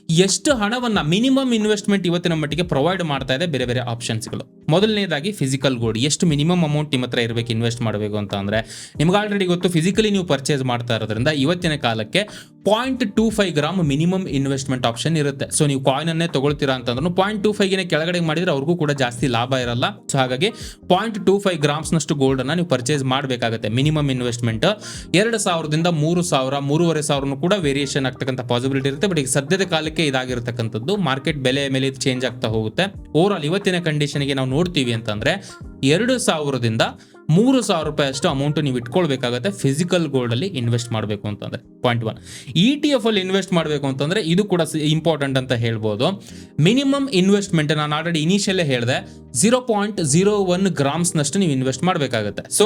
ಎಷ್ಟು ಹಣವನ್ನ ಮಿನಿಮಮ್ ಇನ್ವೆಸ್ಟ್ಮೆಂಟ್ ಇವತ್ತಿನ ಮಟ್ಟಿಗೆ ಪ್ರೊವೈಡ್ ಮಾಡ್ತಾ ಇದೆ ಬೇರೆ ಬೇರೆ ಆಪ್ಷನ್ಸ್ಗಳು ಮೊದಲನೇದಾಗಿ ಫಿಸಿಕಲ್ ಗೋಲ್ಡ್ ಎಷ್ಟು ಮಿನಿಮಮ್ ಅಮೌಂಟ್ ನಿಮ್ಮ ಹತ್ರ ಇರಬೇಕು ಇನ್ವೆಸ್ಟ್ ಮಾಡಬೇಕು ಅಂತ ಅಂದ್ರೆ ನಿಮ್ಗೆ ಆಲ್ರೆಡಿ ಗೊತ್ತು ಫಿಸಿಕಲಿ ನೀವು ಪರ್ಚೇಸ್ ಮಾಡ್ತಾ ಇರೋದ್ರಿಂದ ಇವತ್ತಿನ ಕಾಲಕ್ಕೆ point two five gram minimum investment option ಇರುತ್ತೆ. ಸೊ ನೀವು ಕಾಯಿನ್ ಅನ್ನೇ ತಗೊಳ್ತೀರಾ ಅಂತಂದ್ರೂ ಪಾಯಿಂಟ್ ಟೂ ಫೈವ್ಗೆ ಕೆಳಗಡೆ ಮಾಡಿದ್ರೆ ಅವ್ರಿಗೂ ಕೂಡ ಜಾಸ್ತಿ ಲಾಭ ಇರಲ್ಲ. ಸೊ ಹಾಗಾಗಿ ಪಾಯಿಂಟ್ ಟೂ ಫೈವ್ ಗ್ರಾಮ್ಸ್ನಷ್ಟು ಗೋಲ್ಡ್ ಅನ್ನ ನೀವು ಪರ್ಚೇಸ್ ಮಾಡಬೇಕಾಗುತ್ತೆ. ಮಿನಿಮಮ್ ಇನ್ವೆಸ್ಟ್ಮೆಂಟ್ ಎರಡು ಸಾವಿರದಿಂದ ಮೂರು ಸಾವಿರ, ಮೂರುವರೆ ಸಾವಿರನೂ ಕೂಡ ವೇರಿಯೇಷನ್ ಆಗ್ತಕ್ಕಂಥ ಪಾಸಿಬಿಲಿಟಿ ಇರುತ್ತೆ. ಬಟ್ ಈಗ ಸದ್ಯದ ಕಾಲಕ್ಕೆ ಇದಾಗಿರ್ತಕ್ಕಂಥದ್ದು ಮಾರ್ಕೆಟ್ ಬೆಲೆ ಮೇಲೆ ಚೇಂಜ್ ಆಗ್ತಾ ಹೋಗುತ್ತೆ. ಓವರ್ ಆಲ್ ಇವತ್ತಿನ ಕಂಡೀಷನ್ಗೆ ನಾವು ನೋಡ್ತೀವಿ ಅಂತಂದ್ರೆ ಎರಡು ಸಾವಿರದಿಂದ ಮೂರು ಸಾವಿರ ರೂಪಾಯಿ ಅಷ್ಟು ಅಮೌಂಟ್ ನೀವು ಇಟ್ಕೊಳ್ಬೇಕಾಗತ್ತೆ ಫಿಸಿಕಲ್ ಗೋಲ್ಡ್ ಅಲ್ಲಿ ಇನ್ವೆಸ್ಟ್ ಮಾಡಬೇಕು ಅಂತಂದ್ರೆ. Point one E T F ಅಲ್ಲಿ ಇನ್ವೆಸ್ಟ್ ಮಾಡಬೇಕು ಅಂತಂದ್ರೆ ಇದು ಕೂಡ ಇಂಪಾರ್ಟೆಂಟ್ ಅಂತ ಹೇಳ್ಬೋದು. ಮಿನಿಮಮ್ ಇನ್ವೆಸ್ಟ್ಮೆಂಟ್ ನಾನು ಆಲ್ರೆಡಿ ಇನಿಷಿಯಲ್ಲೇ ಹೇಳಿದೆ ಜೀರೋ ಪಾಯಿಂಟ್ ಜೀರೋ ಒನ್ ಗ್ರಾಮ್ಸ್ನಷ್ಟು ನೀವು ಇನ್ವೆಸ್ಟ್ ಮಾಡಬೇಕಾಗುತ್ತೆ. So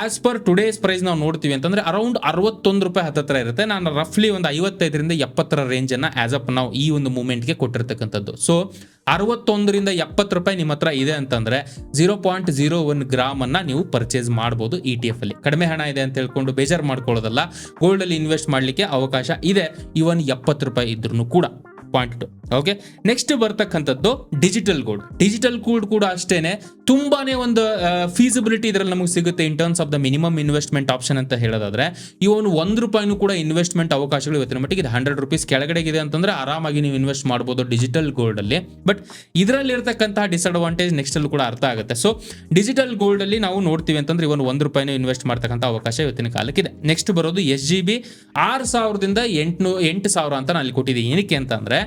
as per today's price ನಾವು ನೋಡ್ತೀವಿ ಅಂತಂದ್ರೆ ಅರೌಂಡ್ ಅರವತ್ತೊಂದು ರೂಪಾಯಿ ಹತ್ತತ್ರ ಇರುತ್ತೆ. ನಾನು ರಫ್ಲಿ ಒಂದು ಐವತ್ತೈದರಿಂದ ಎಪ್ಪತ್ತರ ರೇಂಜ್ ಅನ್ನ ಆಸ್ ಅಪ್ ನಾವು ಈ ಒಂದು ಮೂಮೆಂಟ್ಗೆ ಕೊಟ್ಟಿರ್ತಕ್ಕಂಥದ್ದು. ಸೊ ಅರವತ್ತೊಂದರಿಂದ ಎಪ್ಪತ್ತು ರೂಪಾಯಿ ನಿಮ್ಮ ಹತ್ರ ಇದೆ ಅಂತಂದ್ರೆ zero point zero one gram ಅನ್ನ ನೀವು ಪರ್ಚೇಸ್ ಮಾಡಬಹುದು ಇ ಅಲ್ಲಿ. ಕಡಿಮೆ ಹಣ ಇದೆ ಅಂತ ಹೇಳ್ಕೊಂಡು ಬೇಜಾರು ಮಾಡ್ಕೊಳ್ಳೋದಲ್ಲ ಗೋಲ್ಡ್ ಅಲ್ಲಿ ಇನ್ವೆಸ್ಟ್ ಮಾಡಲಿಕ್ಕೆ ಅವಕಾಶ ಇದೆ. ಇವನ್ ಎಪ್ಪತ್ತು ರೂಪಾಯಿ ಇದ್ರೂ ಕೂಡ. ಪಾಯಿಂಟ್ ಟು ಓಕೆ ನೆಕ್ಸ್ಟ್ ಬರ್ತಕ್ಕಂಥದ್ದು ಡಿಜಿಟಲ್ ಗೋಲ್ಡ್ ಡಿಜಿಟಲ್ ಗೋಲ್ಡ್ ಕೂಡ ಅಷ್ಟೇನೆ. ತುಂಬಾನೇ ಒಂದು ಫೀಸಿಬಿಲಿಟಿ ಇದರಲ್ಲಿ ನಮಗೆ ಸಿಗುತ್ತೆ in terms of the minimum investment option ಅಂತ ಹೇಳೋದಾದ್ರೆ ಇವನು ಒಂದು ರೂಪಾಯಿನೂ ಕೂಡ ಇನ್ವೆಸ್ಟ್ಮೆಂಟ್ ಅವಕಾಶಗಳು ಇವತ್ತಿನ ಮಟ್ಟಿಗೆ ಇದು. ಹಂಡ್ರೆಡ್ ರುಪೀಸ್ ಕೆಳಗಡೆ ಇದೆ ಅಂತಂದ್ರೆ ಆರಾಮಾಗಿ ನೀವು ಇನ್ವೆಸ್ಟ್ ಮಾಡ್ಬೋದು ಡಿಜಿಟಲ್ ಗೋಲ್ಡ್ ಅಲ್ಲಿ. ಬಟ್ ಇದರಲ್ಲಿ ಇರತಕ್ಕಂತಹ ಡಿಸ್ಅಡ್ವಾಂಟೇಜ್ ನೆಕ್ಸ್ಟ್ ಅಲ್ಲಿ ಕೂಡ ಅರ್ಥ ಆಗುತ್ತೆ. ಸೊ ಡಿಜಿಟಲ್ ಗೋಲ್ಡ್ ಅಲ್ಲಿ ನಾವು ನೋಡ್ತೀವಿ ಅಂತಂದ್ರೆ ಇವನು ಒಂದು ರೂಪಾಯಿನೂ ಇನ್ವೆಸ್ಟ್ ಮಾಡ್ತಕ್ಕಂಥ ಅವಕಾಶ ಇವತ್ತಿನ ಕಾಲಕ್ಕಿದೆ. ನೆಕ್ಸ್ಟ್ ಬರೋದು ಎಸ್ ಜಿ ಬಿ ಆರು ಸಾವಿರದಿಂದ ಎಂಟುನೂ, ಎಂಟು ಸಾವಿರ ಅಂತ ನಾನು ಅಲ್ಲಿ ಕೊಟ್ಟಿದ್ದೀನಿ. ಏನಕ್ಕೆ ಅಂತಂದ್ರೆ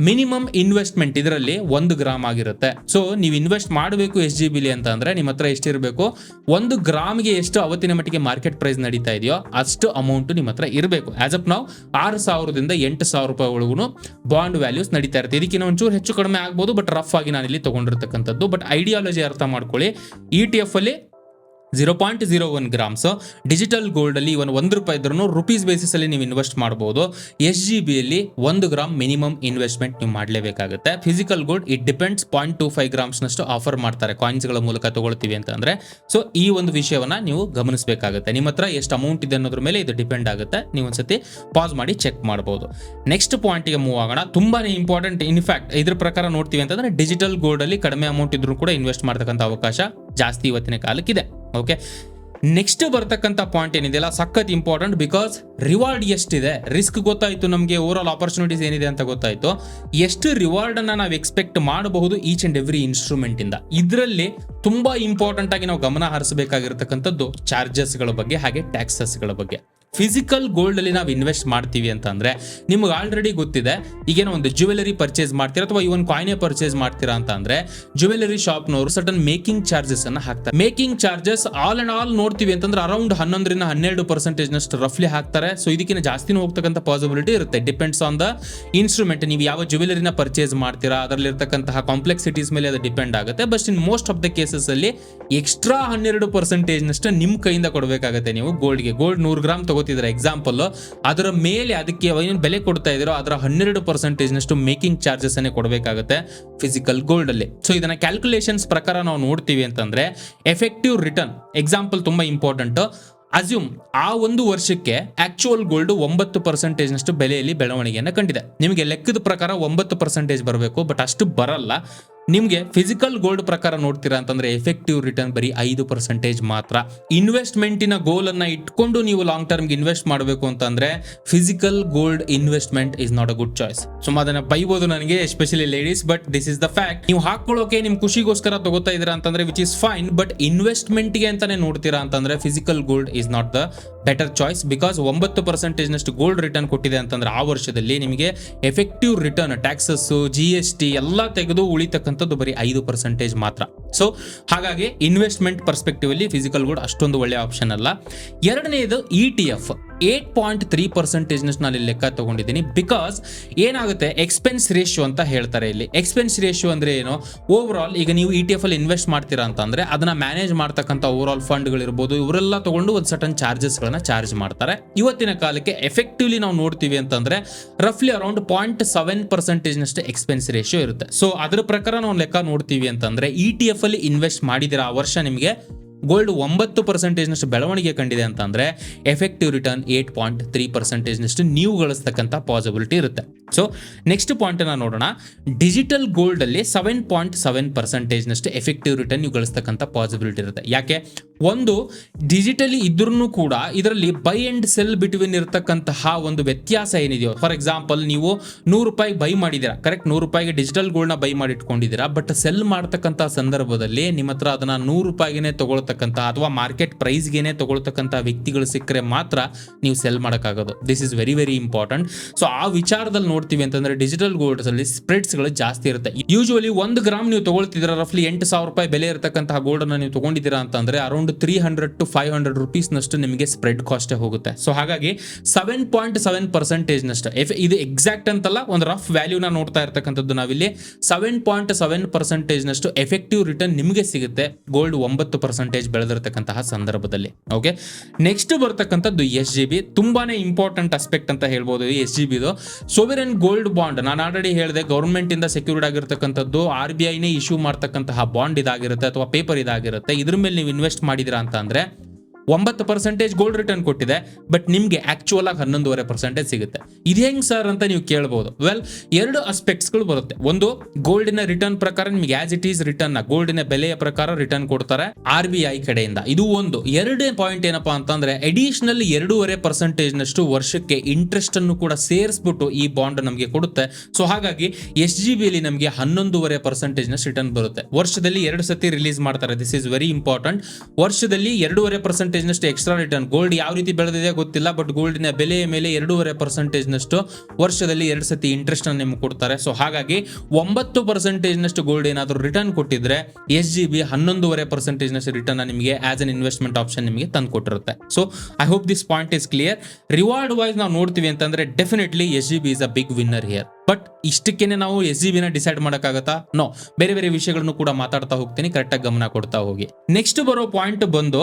ಮಿನಿಮಮ್ ಇನ್ವೆಸ್ಟ್ಮೆಂಟ್ ಇದರಲ್ಲಿ ಒಂದು ಗ್ರಾಮ್ ಆಗಿರುತ್ತೆ. ಸೊ ನೀವು ಇನ್ವೆಸ್ಟ್ ಮಾಡಬೇಕು ಎಸ್ ಜಿ ಬಿಲಿ ಅಂತ ಅಂದ್ರೆ ನಿಮ್ಮ ಹತ್ರ ಎಷ್ಟಿರಬೇಕು? ಒಂದು ಗ್ರಾಮ್ಗೆ ಎಷ್ಟು ಅವತ್ತಿನ ಮಟ್ಟಿಗೆ ಮಾರ್ಕೆಟ್ ಪ್ರೈಸ್ ನಡೀತಾ ಇದೆಯೋ ಅಷ್ಟು ಅಮೌಂಟ್ ನಿಮ್ಮ ಹತ್ರ ಇರಬೇಕು. ಆಸ್ ಅಪ್ ನಾವು ಆರು ಸಾವಿರದಿಂದ ಎಂಟು ಸಾವಿರ ರೂಪಾಯಿ ಒಳಗೂ ಬಾಂಡ್ ವ್ಯಾಲ್ಯೂಸ್ ನಡೀತಾ ಇರುತ್ತೆ. ಇದಕ್ಕಿಂತ ಒಂಚೂರು ಹೆಚ್ಚು ಕಡಿಮೆ ಆಗ್ಬೋದು ಬಟ್ ರಫ್ ಆಗಿ ನಾನು ಇಲ್ಲಿ ತಗೊಂಡಿರ್ತಕ್ಕಂಥದ್ದು. ಬಟ್ ಐಡಿಯಾಲಜಿ ಅರ್ಥ ಮಾಡ್ಕೊಳ್ಳಿ. ಇ ಟಿ ಎಫ್ ಅಲ್ಲಿ zero point zero one grams digital gold ಅಲ್ಲಿ ಇವನ್ ಒಂದು ರೂಪಾಯಿ ಇದ್ರೂ ರುಪೀಸ್ ಬೇಸಿಸ್ ಅಲ್ಲಿ ನೀವು ಇನ್ವೆಸ್ಟ್ ಮಾಡಬಹುದು ಎಸ್ ಜಿ ಬಿ ಅಲ್ಲಿ ಒಂದು ಗ್ರಾಮ್ ಮಿನಿಮಮ್ ಇನ್ವೆಸ್ಟ್ಮೆಂಟ್ ನೀವು ಮಾಡಲೇಬೇಕಾಗುತ್ತೆ. Physical gold it depends point two five ಗ್ರಾಮ್ಸ್ನಷ್ಟು offer ಮಾಡ್ತಾರೆ. ಕಾಯಿನ್ಸ್ಗಳ ಮೂಲಕ ತಗೊಳ್ತೀವಿ ಅಂತಂದ್ರೆ. ಸೊ ಈ ಒಂದು ವಿಷಯವನ್ನ ನೀವು ಗಮನಿಸಬೇಕಾಗುತ್ತೆ. ನಿಮ್ಮ ಹತ್ರ ಎಷ್ಟು ಅಮೌಂಟ್ ಇದೆ ಅನ್ನೋದ್ರ ಮೇಲೆ ಇದು ಡಿಪೆಂಡ್ ಆಗುತ್ತೆ. ನೀವು ಒಂದ್ಸತಿ ಪಾಸ್ ಮಾಡಿ ಚೆಕ್ ಮಾಡಬಹುದು ನೆಕ್ಸ್ಟ್ ಪಾಯಿಂಟ್ಗೆ ಮೂವ್ ಆಗೋಣ. ತುಂಬಾನೇ ಇಂಪಾರ್ಟೆಂಟ್ ಇನ್ಫ್ಯಾಕ್ಟ್ ಇದ್ರ ಪ್ರಕಾರ ನೋಡ್ತೀವಿ ಅಂತಂದ್ರೆ ಡಿಜಿಟಲ್ ಗೋಲ್ಡ್ ಅಲ್ಲಿ ಕಡಿಮೆ ಅಮೌಂಟ್ ಇದ್ರೂ ಕೂಡ ಇನ್ವೆಸ್ಟ್ ಮಾಡ್ತಕ್ಕಂಥ ಅವಕಾಶ ಜಾಸ್ತಿ ಇವತ್ತಿನ ಕಾಲಕ್ಕಿದೆ. ಓಕೆ ನೆಕ್ಸ್ಟ್ ಬರ್ತಕ್ಕಂಥ ಪಾಯಿಂಟ್ ಏನಿದೆಯಲ್ಲ, ಸಖತ್ ಇಂಪಾರ್ಟೆಂಟ್ ಬಿಕಾಸ್ ರಿವಾರ್ಡ್ ಎಷ್ಟಿದೆ? ರಿಸ್ಕ್ ಗೊತ್ತಾಯ್ತು ನಮಗೆ ಓವರ್ ಆಲ್ ಆಪರ್ಚುನಿಟೀಸ್ ಏನಿದೆ ಅಂತ ಗೊತ್ತಾಯ್ತು. ಎಷ್ಟು ರಿವಾರ್ಡ್ ಅನ್ನ ನಾವು ಎಕ್ಸ್ಪೆಕ್ಟ್ ಮಾಡಬಹುದು ಈಚ್ ಅಂಡ್ ಎವ್ರಿ ಇನ್ಸ್ಟ್ರೂಮೆಂಟ್ ಇಂದ? ಇದರಲ್ಲಿ ತುಂಬಾ ಇಂಪಾರ್ಟೆಂಟ್ ಆಗಿ ನಾವು ಗಮನ ಹರಿಸಬೇಕಾಗಿರ್ತಕ್ಕಂಥದ್ದು ಚಾರ್ಜಸ್ಗಳ ಬಗ್ಗೆ, ಹಾಗೆ ಟ್ಯಾಕ್ಸಸ್ಗಳ ಬಗ್ಗೆ. ಫಿಸಿಕಲ್ ಗೋಲ್ಡ್ ಅಲ್ಲಿ ನಾವು ಇನ್ವೆಸ್ಟ್ ಮಾಡ್ತೀವಿ ಅಂತ ಅಂದ್ರೆ ನಿಮ್ಗೆ ಆಲ್ರೆಡಿ ಗೊತ್ತಿದೆ, ಈಗೇನೋ ಒಂದು ಜ್ಯುವೆಲರಿ ಪರ್ಚೇಸ್ ಮಾಡ್ತೀರಾ ಅಥವಾ ಇವನ್ ಕಾಯ್ನೆ ಪರ್ಚೇಸ್ ಮಾಡ್ತೀರಾ ಅಂತ ಅಂದ್ರೆ ಜ್ಯುವೆಲರಿ ಶಾಪ್ನವರು ಸಟನ್ ಮೇಕಿಂಗ್ ಚಾರ್ಜಸ್ ಅನ್ನ ಹಾಕ್ತಾರೆ. Making charges all and all ನೋಡ್ತೀವಿ ಅಂತಂದ್ರೆ ಅರೌಂಡ್ ಹನ್ನೊಂದರಿಂದ ಹನ್ನೆರಡು ಪರ್ಸೆಂಟೇಜ್ ನಷ್ಟು ರಫ್ಲಿ ಹಾಕ್ತಾರೆ. ಸೊ ಇದಕ್ಕಿಂತ ಜಾಸ್ತಿನೂ ಹೋಗ್ತಕ್ಕಂಥ ಪಾಸಿಬಿಲಿಟಿ ಇರುತ್ತೆ. ಡಿಪೆಂಡ್ಸ್ ಆನ್ ದ ಇನ್ಸ್ಟ್ರೂಮೆಂಟ್ ನೀವು ಯಾವ ಜ್ಯುವೆಲರಿನ ಪರ್ಚೇಸ್ ಮಾಡ್ತೀರಾ, ಅದರಲ್ಲಿರ್ತಕ್ಕಂತಹ ಕಾಂಪ್ಲೆಕ್ಸಿಟೀಸ್ ಮೇಲೆ ಅದು ಡಿಪೆಂಡ್ ಆಗುತ್ತೆ. But in most of the cases ಅಲ್ಲಿ ಎಕ್ಸ್ಟ್ರಾ ಹನ್ನೆರಡು ಪರ್ಸೆಂಟೇಜ್ ನಷ್ಟು ನಿಮ್ಮ ಕೈಯಿಂದ ಕೊಡಬೇಕಾಗುತ್ತೆ ನೀವು ಗೋಲ್ಡ್ಗೆ ಗೋಲ್ಡ್ ನೂರು ಗ್ರಾಮ್ ತಗೋತಿದ್ರೆ ಎಕ್ಸಾಂಪಲ್ ಅದರ ಮೇಲೆ ಅದಕ್ಕೆ ಏನು ಬೆಲೆ ಕೊಡ್ತಾ ಇದ್ದೀರೋ ಅದರ ಹನ್ನೆರಡು ಪರ್ಸೆಂಟೇಜ್ ನಷ್ಟು ಮೇಕಿಂಗ್ ಚಾರ್ಜಸ್ ಅನ್ನೇ ಕೊಡಬೇಕಾಗುತ್ತೆ ಫಿಸಿಕಲ್ ಗೋಲ್ಡ್ ಅಲ್ಲಿ. ಸೊ ಇದನ್ನ ಕ್ಯಾಲ್ಕುಲೇಷನ್ಸ್ ಪ್ರಕಾರ ನಾವು ನೋಡ್ತೀವಿ ಅಂತಂದ್ರೆ ಎಫೆಕ್ಟಿವ್ ರಿಟರ್ನ್ ಎಕ್ಸಾಂಪಲ್ ತುಂಬಾ ಇಂಪಾರ್ಟೆಂಟ್ ಅಸ್ಯೂಮ್ ಆ ಒಂದು ವರ್ಷಕ್ಕೆ ಆಕ್ಚುಯಲ್ ಗೋಲ್ಡ್ ಒಂಬತ್ತು ಪರ್ಸೆಂಟೇಜ್ನಷ್ಟು ಬೆಲೆಯಲ್ಲಿ ಬೆಳವಣಿಗೆಯನ್ನು ಕಂಡಿದೆ. ನಿಮಗೆ ಲೆಕ್ಕದ ಪ್ರಕಾರ ಒಂಬತ್ತು ಪರ್ಸೆಂಟೇಜ್ ಬರಬೇಕು ಬಟ್ ಅಷ್ಟು ಬರಲ್ಲ. ನಿಮಗೆ ಫಿಸಿಕಲ್ ಗೋಲ್ಡ್ ಪ್ರಕಾರ ನೋಡ್ತೀರಾ ಅಂತಂದ್ರೆ ಎಫೆಕ್ಟಿವ್ ರಿಟರ್ನ್ ಬರೀ ಐದು ಪರ್ಸೆಂಟೇಜ್ ಮಾತ್ರ. ಇನ್ವೆಸ್ಟ್ಮೆಂಟಿನ ಗೋಲ್ ಅನ್ನ ಇಟ್ಕೊಂಡು ನೀವು ಲಾಂಗ್ ಟರ್ಮ್ಗೆ ಇನ್ವೆಸ್ಟ್ ಮಾಡಬೇಕು ಅಂತಂದ್ರೆ physical gold investment is not a good choice ಸುಮ್ಮ ಅದನ್ನ ಬೈಬೋದು ನನಗೆ especially ladies but this is the fact ನೀವು ಹಾಕೊಳ್ಳೋಕೆ ನಿಮ್ ಖುಷಿಗೋಸ್ಕರ ತಗೋತಾ ಇದೀರಾ ಅಂತಂದ್ರೆ ವಿಚ್ ಇಸ್ ಫೈನ್ ಬಟ್ ಇನ್ವೆಸ್ಟ್ಮೆಂಟ್ಗೆ ಅಂತಾನೆ ನೋಡ್ತೀರಾ ಅಂತಂದ್ರೆ physical gold is not the better choice because ಒಂಬತ್ತು ಪರ್ಸೆಂಟೇಜ್ನಷ್ಟು ಗೋಲ್ಡ್ ರಿಟರ್ನ್ ಕೊಟ್ಟಿದೆ ಅಂತಂದ್ರೆ ಆ ವರ್ಷದಲ್ಲಿ ನಿಮಗೆ effective return taxes G S T ಎಲ್ಲ ತೆಗೆದು ಉಳಿತಕ್ಕಂಥದ್ದು ಬರೀ ಐದು ಪರ್ಸೆಂಟೇಜ್ ಮಾತ್ರ. ಸೊ ಹಾಗಾಗಿ ಇನ್ವೆಸ್ಟ್ಮೆಂಟ್ ಪರ್ಸ್ಪೆಕ್ಟಿವ್ ಅಲ್ಲಿ ಫಿಸಿಕಲ್ ಗೋಲ್ಡ್ ಅಷ್ಟೊಂದು ಒಳ್ಳೆ ಆಪ್ಷನ್ ಅಲ್ಲ. ಎರಡನೇದು E T F eight point three ಪರ್ಸೆಂಟೇಜ್ನಷ್ಟು ನಾನು ಇಲ್ಲಿ ಲೆಕ್ಕ ತಗೊಂಡಿದ್ದೀನಿ. ಬಿಕಾಸ್ ಏನಾಗುತ್ತೆ? ಎಕ್ಸ್ಪೆನ್ಸ್ ರೇಷಿಯೋ ಅಂತ ಹೇಳ್ತಾರೆ ಇಲ್ಲಿ. ಎಕ್ಸ್ಪೆನ್ಸ್ ರೇಷಿಯೋ ಅಂದ್ರೆ ಏನು? ಓವರ್ ಆಲ್ ಈಗ ನೀವು ಇ ಟಿ ಎಫ್ ಅಲ್ಲಿ ಇನ್ವೆಸ್ಟ್ ಮಾಡ್ತೀರಾ ಅಂತಂದ್ರೆ ಅದನ್ನ ಮ್ಯಾನೇಜ್ ಮಾಡ್ತಕ್ಕಂಥ ಓವರ್ ಆಲ್ ಫಂಡ್ಗಳಿರ್ಬೋದು ಇವರೆಲ್ಲ ತಗೊಂಡು ಒಂದು ಸಟನ್ ಚಾರ್ಜಸ್ಗಳನ್ನ ಚಾರ್ಜ್ ಮಾಡ್ತಾರೆ. ಇವತ್ತಿನ ಕಾಲಕ್ಕೆ ಎಫೆಕ್ಟಿವ್ಲಿ ನಾವು ನೋಡ್ತೀವಿ ಅಂತಂದ್ರೆ ರಫ್ಲಿ ಅರೌಂಡ್ ಪಾಯಿಂಟ್ ಸೆವೆನ್ ಪರ್ಸೆಂಟೇಜ್ನಷ್ಟು ಎಕ್ಸ್ಪೆನ್ಸ್ ರೇಷಿಯೋ ಇರುತ್ತೆ. ಸೊ ಅದ್ರ ಪ್ರಕಾರ ನಾವು ಲೆಕ್ಕ ನೋಡ್ತೀವಿ ಅಂತಂದ್ರೆ ಇ ಟಿ ಎಫ್ ಅಲ್ಲಿ ಇನ್ವೆಸ್ಟ್ ಮಾಡಿದಿರ ಆ ವರ್ಷ ನಿಮಗೆ? ಗೋಲ್ಡ್ ಒಂಬತ್ತು ಪರ್ಸೆಂಟೇಜ್ನಷ್ಟು ಬೆಳವಣಿಗೆ ಕಂಡಿದೆ ಅಂತಂದ್ರೆ effective return eight point three ಪರ್ಸೆಂಟೇಜ್ನಷ್ಟು ನೀವು ಗಳಿಸ್ತಕ್ಕಂಥ ಪಾಸಿಬಿಲಿಟಿ ಇರುತ್ತೆ. ಸೊ ನೆಕ್ಸ್ಟ್ ಪಾಯಿಂಟನ್ನು ನೋಡೋಣ. ಡಿಜಿಟಲ್ ಗೋಲ್ಡಲ್ಲಿ ಸೆವೆನ್ ಪಾಯಿಂಟ್ ಸೆವೆನ್ ಪರ್ಸೆಂಟೇಜ್ನಷ್ಟು ಎಫೆಕ್ಟಿವ್ ರಿಟರ್ನ್ ನೀವು ಗಳಿಸ್ತಕ್ಕಂಥ ಪಾಸಿಬಿಲಿಟಿ ಇರುತ್ತೆ. ಯಾಕೆ? ಒಂದು ಡಿಜಿಟಲಿ ಇದ್ರೂ ಕೂಡ ಇದರಲ್ಲಿ ಬೈ ಅಂಡ್ ಸೆಲ್ ಬಿಟ್ವೀನ್ ಇರತಕ್ಕಂತಹ ಒಂದು ವ್ಯತ್ಯಾಸ ಏನಿದೆಯೋ. ಫಾರ್ ಎಕ್ಸಾಂಪಲ್ ನೀವು ನೂರು ರೂಪಾಯಿ ಬೈ ಮಾಡಿದ್ದೀರಾ. ಕರೆಕ್ಟ್ ನೂರು ರೂಪಾಯಿಗೆ ಡಿಜಿಟಲ್ ಗೋಲ್ಡ್ನ ಬೈ ಮಾಡಿ ಇಟ್ಕೊಂಡಿದ್ದೀರಾ ಬಟ್ ಸೆಲ್ ಮಾಡ್ತಕ್ಕಂಥ ಸಂದರ್ಭದಲ್ಲಿ ನಿಮ್ಮ ಹತ್ರ ಅದನ್ನ ನೂರು ರೂಪಾಯಿಗೆ ತಗೊಳ್ತಕ್ಕಂಥ ಅಥವಾ ಮಾರ್ಕೆಟ್ ಪ್ರೈಸ್ಗೆ ತಗೊಳ್ತಕ್ಕಂಥ ವ್ಯಕ್ತಿಗಳು ಸಿಕ್ಕರೆ ಮಾತ್ರ ನೀವು sell ಮಾಡೋಕ್ಕಾಗೋದು. This is very very important so ಆ ವಿಚಾರದಲ್ಲಿ ನೋಡ್ತೀವಿ ಅಂತಂದ್ರೆ ಡಿಜಿಟಲ್ ಗೋಲ್ಡ್ಸ್ ಅಲ್ಲಿ ಸ್ಪ್ರೆಡ್ಸ್ಗಳು ಜಾಸ್ತಿ ಇರುತ್ತೆ. ಯೂಶುವಲಿ ಒಂದು ಗ್ರಾಮ್ ನೀವು ತಗೊಳ್ತಿದ್ರೆ ರಫ್ಲಿ ಎಂಟು ಸಾವಿರ ರೂಪಾಯಿ ಬೆಲೆ ಇರತಕ್ಕಂತಹ ಗೋಲ್ಡ್ ಅನ್ನ ನೀವು ತಗೊಂಡಿದ್ದೀರಾ ಅಂತಂದ್ರೆ around three hundred to five hundred rupees ನಷ್ಟು ನಿಮಗೆ ಸ್ಪ್ರೆಡ್ ಕಾಸ್ಟ್ ಹೋಗುತ್ತೆ. ಸೊ ಹಾಗಾಗಿ ಸೆವೆನ್ ಪಾಯಿಂಟ್ ಸೆವೆನ್ ಪರ್ಸೆಂಟೇಜ್ ನಷ್ಟು ಇದು ಎಕ್ಸಾಕ್ಟ್ ಅಂತಲ್ಲ, ಒಂದು ರಫ್ ವ್ಯಾಲ್ಯೂನ ನೋಡ್ತಾ ಇರ್ತಕ್ಕಂಥದ್ದು ನಾವಿಲ್ಲಿ ಸೆವೆನ್ ಪಾಯಿಂಟ್ ಸೆವೆನ್ ಪರ್ಸೆಂಟೇಜ್ ನಷ್ಟು ಎಫೆಕ್ಟಿವ್ ರಿಟರ್ನ್ ನಿಮಗೆ ಸಿಗುತ್ತೆ ಗೋಲ್ಡ್ ಒಂಬತ್ತು ಪರ್ಸೆಂಟೇಜ್ ಬೆಳೆದಿರತಕ್ಕಂತಹ ಸಂದರ್ಭದಲ್ಲಿ. ಓಕೆ ನೆಕ್ಸ್ಟ್ ಬರ್ತಕ್ಕಂಥದ್ದು ಎಸ್ ಜಿ ಬಿ ತುಂಬಾನೇ ಇಂಪಾರ್ಟೆಂಟ್ ಅಸ್ಪೆಕ್ಟ್ ಅಂತ ಹೇಳ್ಬೋದು ಎಸ್ ಜಿ ಬಿದು ಗೋಲ್ಡ್ ಬಾಂಡ್ ನಾನು ಆಲ್ರೆಡಿ ಹೇಳಿದೆ ಗೌರ್ಮೆಂಟ್ ಇಂದ ಸೆಕ್ಯೂರ್ಡ್ ಆಗಿರ್ತಕ್ಕಂಥದ್ದು ಆರ್ ಬಿ ಐನೇ ಇಶ್ಯೂ ಮಾಡ್ತಕ್ಕಂತಹ ಬಾಂಡ್ ಇದಾಗಿರುತ್ತೆ ಅಥವಾ ಪೇಪರ್ ಇದಾಗಿರುತ್ತೆ. ಇದ್ರ ಮೇಲೆ ನೀವು ಇನ್ವೆಸ್ಟ್ ಮಾಡಿದಿರಾ ಅಂತ ಅಂದ್ರೆ ಒಂಬತ್ತು ಪರ್ಸೆಂಟೇಜ್ ಗೋಲ್ಡ್ ರಿಟರ್ನ್ ಕೊಟ್ಟಿದೆ ಬಟ್ ನಿಮಗೆ ಆಕ್ಚುಯಲ್ ಆಗಿ ಹನ್ನೊಂದುವರೆ ಪರ್ಸೆಂಟೇಜ್ ಸಿಗುತ್ತೆ. ಇದು ಹೆಂಗ್ ಸರ್ ಅಂತ ನೀವು ಕೇಳ್ಬೋದು? ವೆಲ್ ಎರಡು ಅಸ್ಪೆಕ್ಟ್ಸ್ಗಳು ಬರುತ್ತೆ. ಒಂದು ಗೋಲ್ಡಿನ ರಿಟರ್ನ್ ಪ್ರಕಾರ ನಿಮಗೆ ಆಸ್ ಇಟ್ ಈಸ್ ರಿಟರ್ನ್ ಗೋಲ್ಡಿನ ಬೆಲೆಯ ಪ್ರಕಾರ ರಿಟರ್ನ್ ಕೊಡ್ತಾರೆ ಆರ್ ಬಿ ಐ ಕಡೆಯಿಂದ. ಇದು ಒಂದು. ಎರಡನೇ ಪಾಯಿಂಟ್ ಏನಪ್ಪಾ ಅಂತಂದ್ರೆ ಅಡಿಷನಲ್ ಎರಡೂವರೆ ಪರ್ಸೆಂಟೇಜ್ ನಷ್ಟು ವರ್ಷಕ್ಕೆ ಇಂಟ್ರೆಸ್ಟ್ ಅನ್ನು ಕೂಡ ಸೇರಿಸ್ಬಿಟ್ಟು ಈ ಬಾಂಡ್ ನಮಗೆ ಕೊಡುತ್ತೆ. ಸೊ ಹಾಗಾಗಿ ಎಸ್ ಜಿ ಬಿಯಲ್ಲಿ ನಮಗೆ ಹನ್ನೊಂದೂವರೆ ಪರ್ಸೆಂಟೇಜ್ ನಷ್ಟು ರಿಟರ್ನ್ ಬರುತ್ತೆ. ವರ್ಷದಲ್ಲಿ ಎರಡು ಸತಿ ರಿಲೀಸ್ ಮಾಡ್ತಾರೆ. ದಿಸ್ ಇಸ್ ವೆರಿ ಇಂಪಾರ್ಟೆಂಟ್ ವರ್ಷದಲ್ಲಿ ಎರಡೂವರೆ ಪರ್ಸೆಂಟೇಜ್ ನಷ್ಟು ಎಕ್ಸ್ಟ್ರಾ ರಿಟರ್ನ್ ಗೋಲ್ಡ್ ಯಾವ ರೀತಿ ಬೆಳೆದಿದೆ ಗೊತ್ತಿಲ್ಲ ಬಟ್ ಗೋಲ್ಡಿನ ಬೆಲೆಯ ಮೇಲೆ ಎರಡೂವರೆ ಪರ್ಸೆಂಟೇಜ್ ನಷ್ಟು ವರ್ಷದಲ್ಲಿ ಎರಡು ಸತಿ ಇಂಟ್ರೆಸ್ಟ್ ಅನ್ನು ನಿಮ್ಗೆ ಕೊಡ್ತಾರೆ. ಸೊ ಹಾಗಾಗಿ ಒಂಬತ್ತು ಪರ್ಸೆಂಟೇಜ್ ನಷ್ಟು ಗೋಲ್ಡ್ ಏನಾದರೂ ರಿಟರ್ನ್ ಕೊಟ್ಟಿದ್ರೆ ಎಸ್ ಜಿ ಬಿ ಹನ್ನೊಂದುವರೆ ಪರ್ಸೆಂಟೇಜ್ ನಷ್ಟು ರಿಟರ್ನ್ ನಿಮಗೆ ಆಸ್ ಅನ್ ಇನ್ವೆಸ್ಟ್ಮೆಂಟ್ ಆಪ್ಷನ್ ನಿಮಗೆ ತಂದು ಕೊಟ್ಟಿರುತ್ತೆ. So I hope this point is clear reward wise ನಾವು ನೋಡ್ತೀವಿ ಅಂತಂದ್ರೆ definitely S G B is a big winner here but ಇಷ್ಟಕ್ಕೇನೆ ನಾವು ಎಸ್ ಜಿ ಬಿನ ಡಿಸೈಡ್ ಮಾಡೋಕ್ಕಾಗತ್ತಾ? ನೋ ಬೇರೆ ಬೇರೆ ವಿಷಯಗಳನ್ನು ಕೂಡ ಮಾತಾಡ್ತಾ ಹೋಗ್ತೀನಿ. ಕರೆಕ್ಟಾಗಿ ಗಮನ ಕೊಡ್ತಾ ಹೋಗಿ. ನೆಕ್ಸ್ಟ್ ಬರೋ ಪಾಯಿಂಟ್ ಬಂದು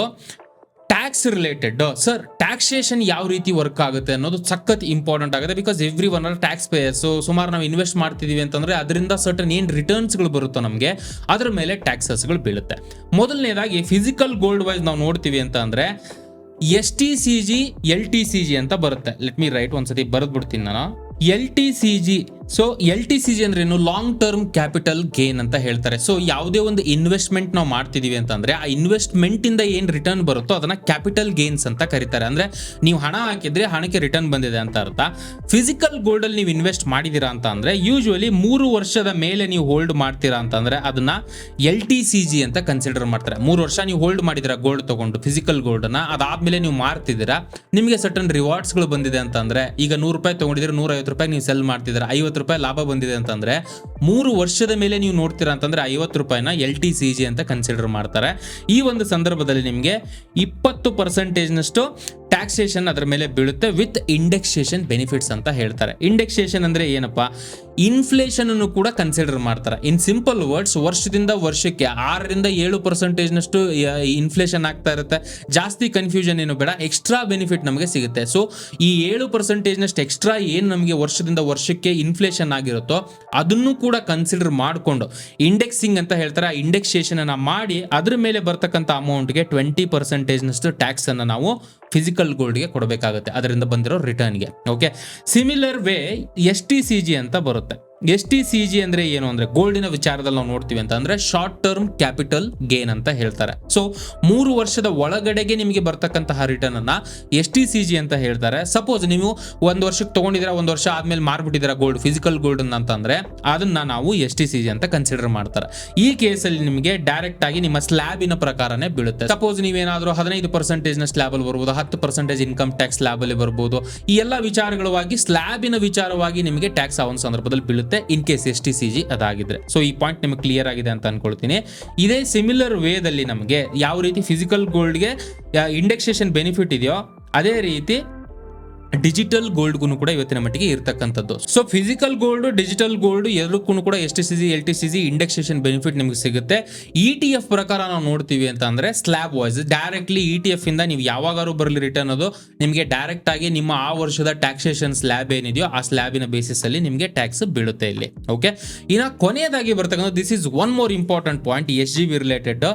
ಟ್ಯಾಕ್ಸ್ ರಿಲೇಟೆಡ್ ಸರ್ ಟ್ಯಾಕ್ಸೇಷನ್ ಯಾವ ರೀತಿ ವರ್ಕ್ ಆಗುತ್ತೆ ಅನ್ನೋದು ಸಖತ್ ಇಂಪಾರ್ಟೆಂಟ್ ಆಗುತ್ತೆ because every one are tax payers ಸುಮಾರು ನಾವು ಇನ್ವೆಸ್ಟ್ ಮಾಡ್ತಿದ್ದೀವಿ ಅಂತಂದ್ರೆ ಅದರಿಂದ ಸರ್ಟನ್ ಏನು ರಿಟರ್ನ್ಸ್ಗಳು ಬರುತ್ತೋ ನಮಗೆ, ಅದರ ಮೇಲೆ ಟ್ಯಾಕ್ಸಸ್ಗಳು ಬೀಳುತ್ತೆ. ಮೊದಲನೇದಾಗಿ ಫಿಸಿಕಲ್ ಗೋಲ್ಡ್ ವೈಸ್ ನಾವು ನೋಡ್ತೀವಿ ಅಂತ ಅಂದ್ರೆ S T C G L T C G ಅಂತ ಬರುತ್ತೆ. ಲೆಟ್ ಮಿ ರೈಟ್ ಒಂದ್ಸತಿ ಬರೆದ್ಬಿಡ್ತೀನಿ ನಾನು. L T C G so L T C G ಅಂದ್ರೆ ಲಾಂಗ್ ಟರ್ಮ್ ಕ್ಯಾಪಿಟಲ್ ಗೇನ್ ಅಂತ ಹೇಳ್ತಾರೆ. ಸೊ ಯಾವುದೇ ಒಂದು ಇನ್ವೆಸ್ಟ್ಮೆಂಟ್ ನಾವು ಮಾಡ್ತಿದೀವಿ ಅಂತಂದ್ರೆ, ಆ ಇನ್ವೆಸ್ಟ್ಮೆಂಟ್ ಇಂದ ಏನ್ ರಿಟರ್ನ್ ಬರುತ್ತೋ ಅದನ್ನ ಕ್ಯಾಪಿಟಲ್ ಗೇನ್ಸ್ ಅಂತ ಕರೀತಾರೆ. ಅಂದ್ರೆ, ನೀವು ಹಣ ಹಾಕಿದ್ರೆ ಹಣಕ್ಕೆ ರಿಟರ್ನ್ ಬಂದಿದೆ ಅಂತ ಅರ್ಥ. ಫಿಸಿಕಲ್ ಗೋಲ್ಡ್ ಅಲ್ಲಿ ನೀವು ಇನ್ವೆಸ್ಟ್ ಮಾಡಿದೀರಾ ಅಂತ ಅಂದ್ರೆ ಯೂಶುವಲಿ ಮೂರು ವರ್ಷದ ಮೇಲೆ ನೀವು ಹೋಲ್ಡ್ ಮಾಡ್ತೀರಾ ಅಂತಂದ್ರೆ, ಅದನ್ನ ಎಲ್ ಟಿ ಸಿ ಜಿ ಅಂತ ಕನ್ಸಿಡರ್ ಮಾಡ್ತಾರೆ. ಮೂರು ವರ್ಷ ನೀವು ಹೋಲ್ಡ್ ಮಾಡಿದಿರ ಗೋಲ್ಡ್ ತಗೊಂಡು ಫಿಸಿಕಲ್ ಗೋಲ್ಡ್ ಅನ್ನ, ಅದಾದ್ಮೇಲೆ ನೀವು ಮಾರ್ತಿದ್ದೀರಾ, ನಿಮಗೆ ಸರ್ಟನ್ ರಿವಾರ್ಡ್ಸ್ಗಳು ಬಂದಿದೆ ಅಂತಂದ್ರೆ, ಈಗ ನೂರು ರೂಪಾಯಿ ತಗೊಂಡಿದ್ರೆ ನೂರ ಐವತ್ತು ರೂಪಾಯಿ ನೀವು ಸೆಲ್ ಮಾಡ್ತಿದ್ದೀರಾ, ಐವತ್ತು ರೂಪಾಯಿ ಲಾಭ ಬಂದಿದೆ ಅಂತಂದ್ರೆ ಮೂರು ವರ್ಷದ ಮೇಲೆ ನೀವು ನೋಡ್ತೀರಾ ಅಂತಂದ್ರೆ ಐವತ್ತು ರೂಪಾಯಿನ ಎಲ್ ಟಿ ಸಿ ಜಿ ಅಂತ ಕನ್ಸಿಡರ್ ಮಾಡ್ತಾರೆ. ಈ ಒಂದು ಸಂದರ್ಭದಲ್ಲಿ ನಿಮಗೆ ಇಪ್ಪತ್ತು ಪರ್ಸೆಂಟೇಜ್ನಷ್ಟು ಟ್ಯಾಕ್ಸೇಷನ್ ಅದರ ಮೇಲೆ ಬೀಳುತ್ತೆ ವಿತ್ ಇಂಡೆಕ್ಸೇಷನ್ ಬೆನಿಫಿಟ್ಸ್ ಅಂತ ಹೇಳ್ತಾರೆ. ಇಂಡೆಕ್ಸೇಷನ್ ಅಂದ್ರೆ ಏನಪ್ಪ? ಇನ್ಫ್ಲೇಷನ್ ಅನ್ನು ಕೂಡ ಕನ್ಸಿಡರ್ ಮಾಡ್ತಾರೆ. ಇನ್ ಸಿಂಪಲ್ ವರ್ಡ್ಸ್ ವರ್ಷದಿಂದ ವರ್ಷಕ್ಕೆ ಆರರಿಂದ ಏಳು ಪರ್ಸೆಂಟೇಜ್ನಷ್ಟು ಇನ್ಫ್ಲೇಷನ್ ಆಗ್ತಾ ಇರುತ್ತೆ. ಜಾಸ್ತಿ ಕನ್ಫ್ಯೂಷನ್ ಏನು ಬೇಡ ಎಕ್ಸ್ಟ್ರಾ ಬೆನಿಫಿಟ್ ನಮಗೆ ಸಿಗುತ್ತೆ. ಸೊ ಈ ಏಳು ಪರ್ಸೆಂಟೇಜ್ನಷ್ಟು ಎಕ್ಸ್ಟ್ರಾ ಏನು ನಮಗೆ ವರ್ಷದಿಂದ ವರ್ಷಕ್ಕೆ ಇನ್ಫ್ಲೇಷನ್ ಆಗಿರುತ್ತೋ, ಅದನ್ನು ಕೂಡ ಕನ್ಸಿಡರ್ ಮಾಡಿಕೊಂಡು ಇಂಡೆಕ್ಸಿಂಗ್ ಅಂತ ಹೇಳ್ತಾರೆ. ಆ ಇಂಡೆಕ್ಸೇಷನ್ ಮಾಡಿ, ಅದ್ರ ಮೇಲೆ ಬರ್ತಕ್ಕಂಥ ಅಮೌಂಟ್ಗೆ ಟ್ವೆಂಟಿ ಪರ್ಸೆಂಟೇಜ್ನಷ್ಟು ಟ್ಯಾಕ್ಸ್ ಅನ್ನು ನಾವು ಫಿಸಿಕಲ್ ಗೋಲ್ಡ್ಗೆ ಕೊಡಬೇಕಾಗುತ್ತೆ. ಅದರಿಂದ ಬಂದಿರೋ ರಿಟರ್ನ್ಗೆ okay similar way S T C G ಅಂತ ಬರುತ್ತೆ. ಎಸ್ ಟಿ ಸಿ ಜಿ ಅಂದ್ರೆ ಏನು ಅಂದ್ರೆ ಗೋಲ್ಡಿನ ವಿಚಾರದಲ್ಲಿ ನಾವು ನೋಡ್ತೀವಿ ಅಂತ ಅಂದ್ರೆ ಶಾರ್ಟ್ ಟರ್ಮ್ ಕ್ಯಾಪಿಟಲ್ ಗೇನ್ ಅಂತ ಹೇಳ್ತಾರೆ. ಸೊ ಮೂರು ವರ್ಷದ ಒಳಗಡೆಗೆ ನಿಮಗೆ ಬರ್ತಕ್ಕಂತಹ ರಿಟರ್ನ್ ಅನ್ನ ಎಸ್ ಟಿ ಸಿ ಜಿ ಅಂತ ಹೇಳ್ತಾರೆ. ಸಪೋಸ್ ನೀವು ಒಂದು ವರ್ಷಕ್ಕೆ ತಗೊಂಡಿದ್ದೀರಾ, ಒಂದು ವರ್ಷ ಆದ್ಮೇಲೆ ಮಾರ್ಬಿಟ್ಟಿದ್ದೀರಾ ಗೋಲ್ಡ್ ಫಿಸಿಕಲ್ ಗೋಲ್ಡ್ ಅಂತಂದ್ರೆ ಅದನ್ನ ನಾವು ಎಸ್ ಟಿ ಸಿ ಜಿ ಅಂತ ಕನ್ಸಿಡರ್ ಮಾಡ್ತಾರೆ. ಈ ಕೇಸಲ್ಲಿ ನಿಮಗೆ ಡೈರೆಕ್ಟ್ ಆಗಿ ನಿಮ್ಮ ಸ್ಲ್ಯಾಬಿನ ಪ್ರಕಾರನೇ ಬೀಳುತ್ತೆ. ಸಪೋಸ್ ನೀವೇನಾದ್ರೂ ಹದಿನೈದು ಪರ್ಸೆಂಟೇಜ್ನ ಸ್ಲ್ಯಾಬ್ ಅಲ್ಲಿ ಬರ್ಬೋದು, ಹತ್ತು ಪರ್ಸೆಂಟೇಜ್ ಇನ್ಕಮ್ ಟ್ಯಾಕ್ಸ್ ಸ್ಲ್ಯಾಬ್ ಅಲ್ಲಿ ಬರ್ಬೋದು. ಈ ಎಲ್ಲ ವಿಚಾರಗಳವಾಗಿ ಸ್ಲ್ಯಾಬಿನ ವಿಚಾರವಾಗಿ ನಿಮಗೆ ಟ್ಯಾಕ್ಸ್ ಆ ಒಂದು ಸಂದರ್ಭದಲ್ಲಿ ಬೀಳುತ್ತೆ. ಇನ್ ಕೇಸ್ ಎಸ್ ಟಿ ಸಿ ಅದಾಗಿದ್ರೆ. ಸೊ ಈ ಪಾಯಿಂಟ್ ನಿಮಗೆ ಕ್ಲಿಯರ್ ಆಗಿದೆ ಅಂತ ಅನ್ಕೊಳ್ತೀನಿ. ಇದೇ ಸಿಮಿಲರ್ ವೇದಲ್ಲಿ ನಮಗೆ ಯಾವ ರೀತಿ ಫಿಸಿಕಲ್ ಗೋಲ್ಡ್ಗೆ ಇಂಡೆಕ್ಸೇಷನ್ ಬೆನಿಫಿಟ್ ಇದೆಯೋ, ಅದೇ ರೀತಿ ಡಿಜಿಟಲ್ ಗೋಲ್ಡ್ಗೂ ಕೂಡ ಇವತ್ತಿನ ಮಟ್ಟಿಗೆ ಇರತಕ್ಕಂಥದ್ದು. So physical gold digital gold ಎರಡಕ್ಕೂ ಕೂಡ S T C G, L T C C indexation benefit ನಿಮಗೆ ಸಿಗುತ್ತೆ. ಇ ಟಿ ಎಫ್ ಪ್ರಕಾರ ನಾವು ನೋಡ್ತೀವಿ ಅಂತ ಅಂದ್ರೆ slab wise directly E T F ಇಂದ ನೀವು ಯಾವಾಗಾರು ಬರಲಿ ರಿಟರ್ನ್ ಅದು, ನಿಮಗೆ ಡೈರೆಕ್ಟ್ ಆಗಿ ನಿಮ್ಮ ಆ ವರ್ಷದ ಟ್ಯಾಕ್ಸೇಷನ್ ಸ್ಲ್ಯಾಬ್ ಏನಿದೆಯೋ ಆ ಸ್ಲ್ಯಾಬಿನ ಬೇಸಿಸ್ ಅಲ್ಲಿ ನಿಮಗೆ ಟ್ಯಾಕ್ಸ್ ಬೀಳುತ್ತೆ ಇಲ್ಲಿ. ಓಕೆ ಇನ್ನು ಕೊನೆಯದಾಗಿ ಬರ್ತಕ್ಕಂಥ this is one more important point S G B related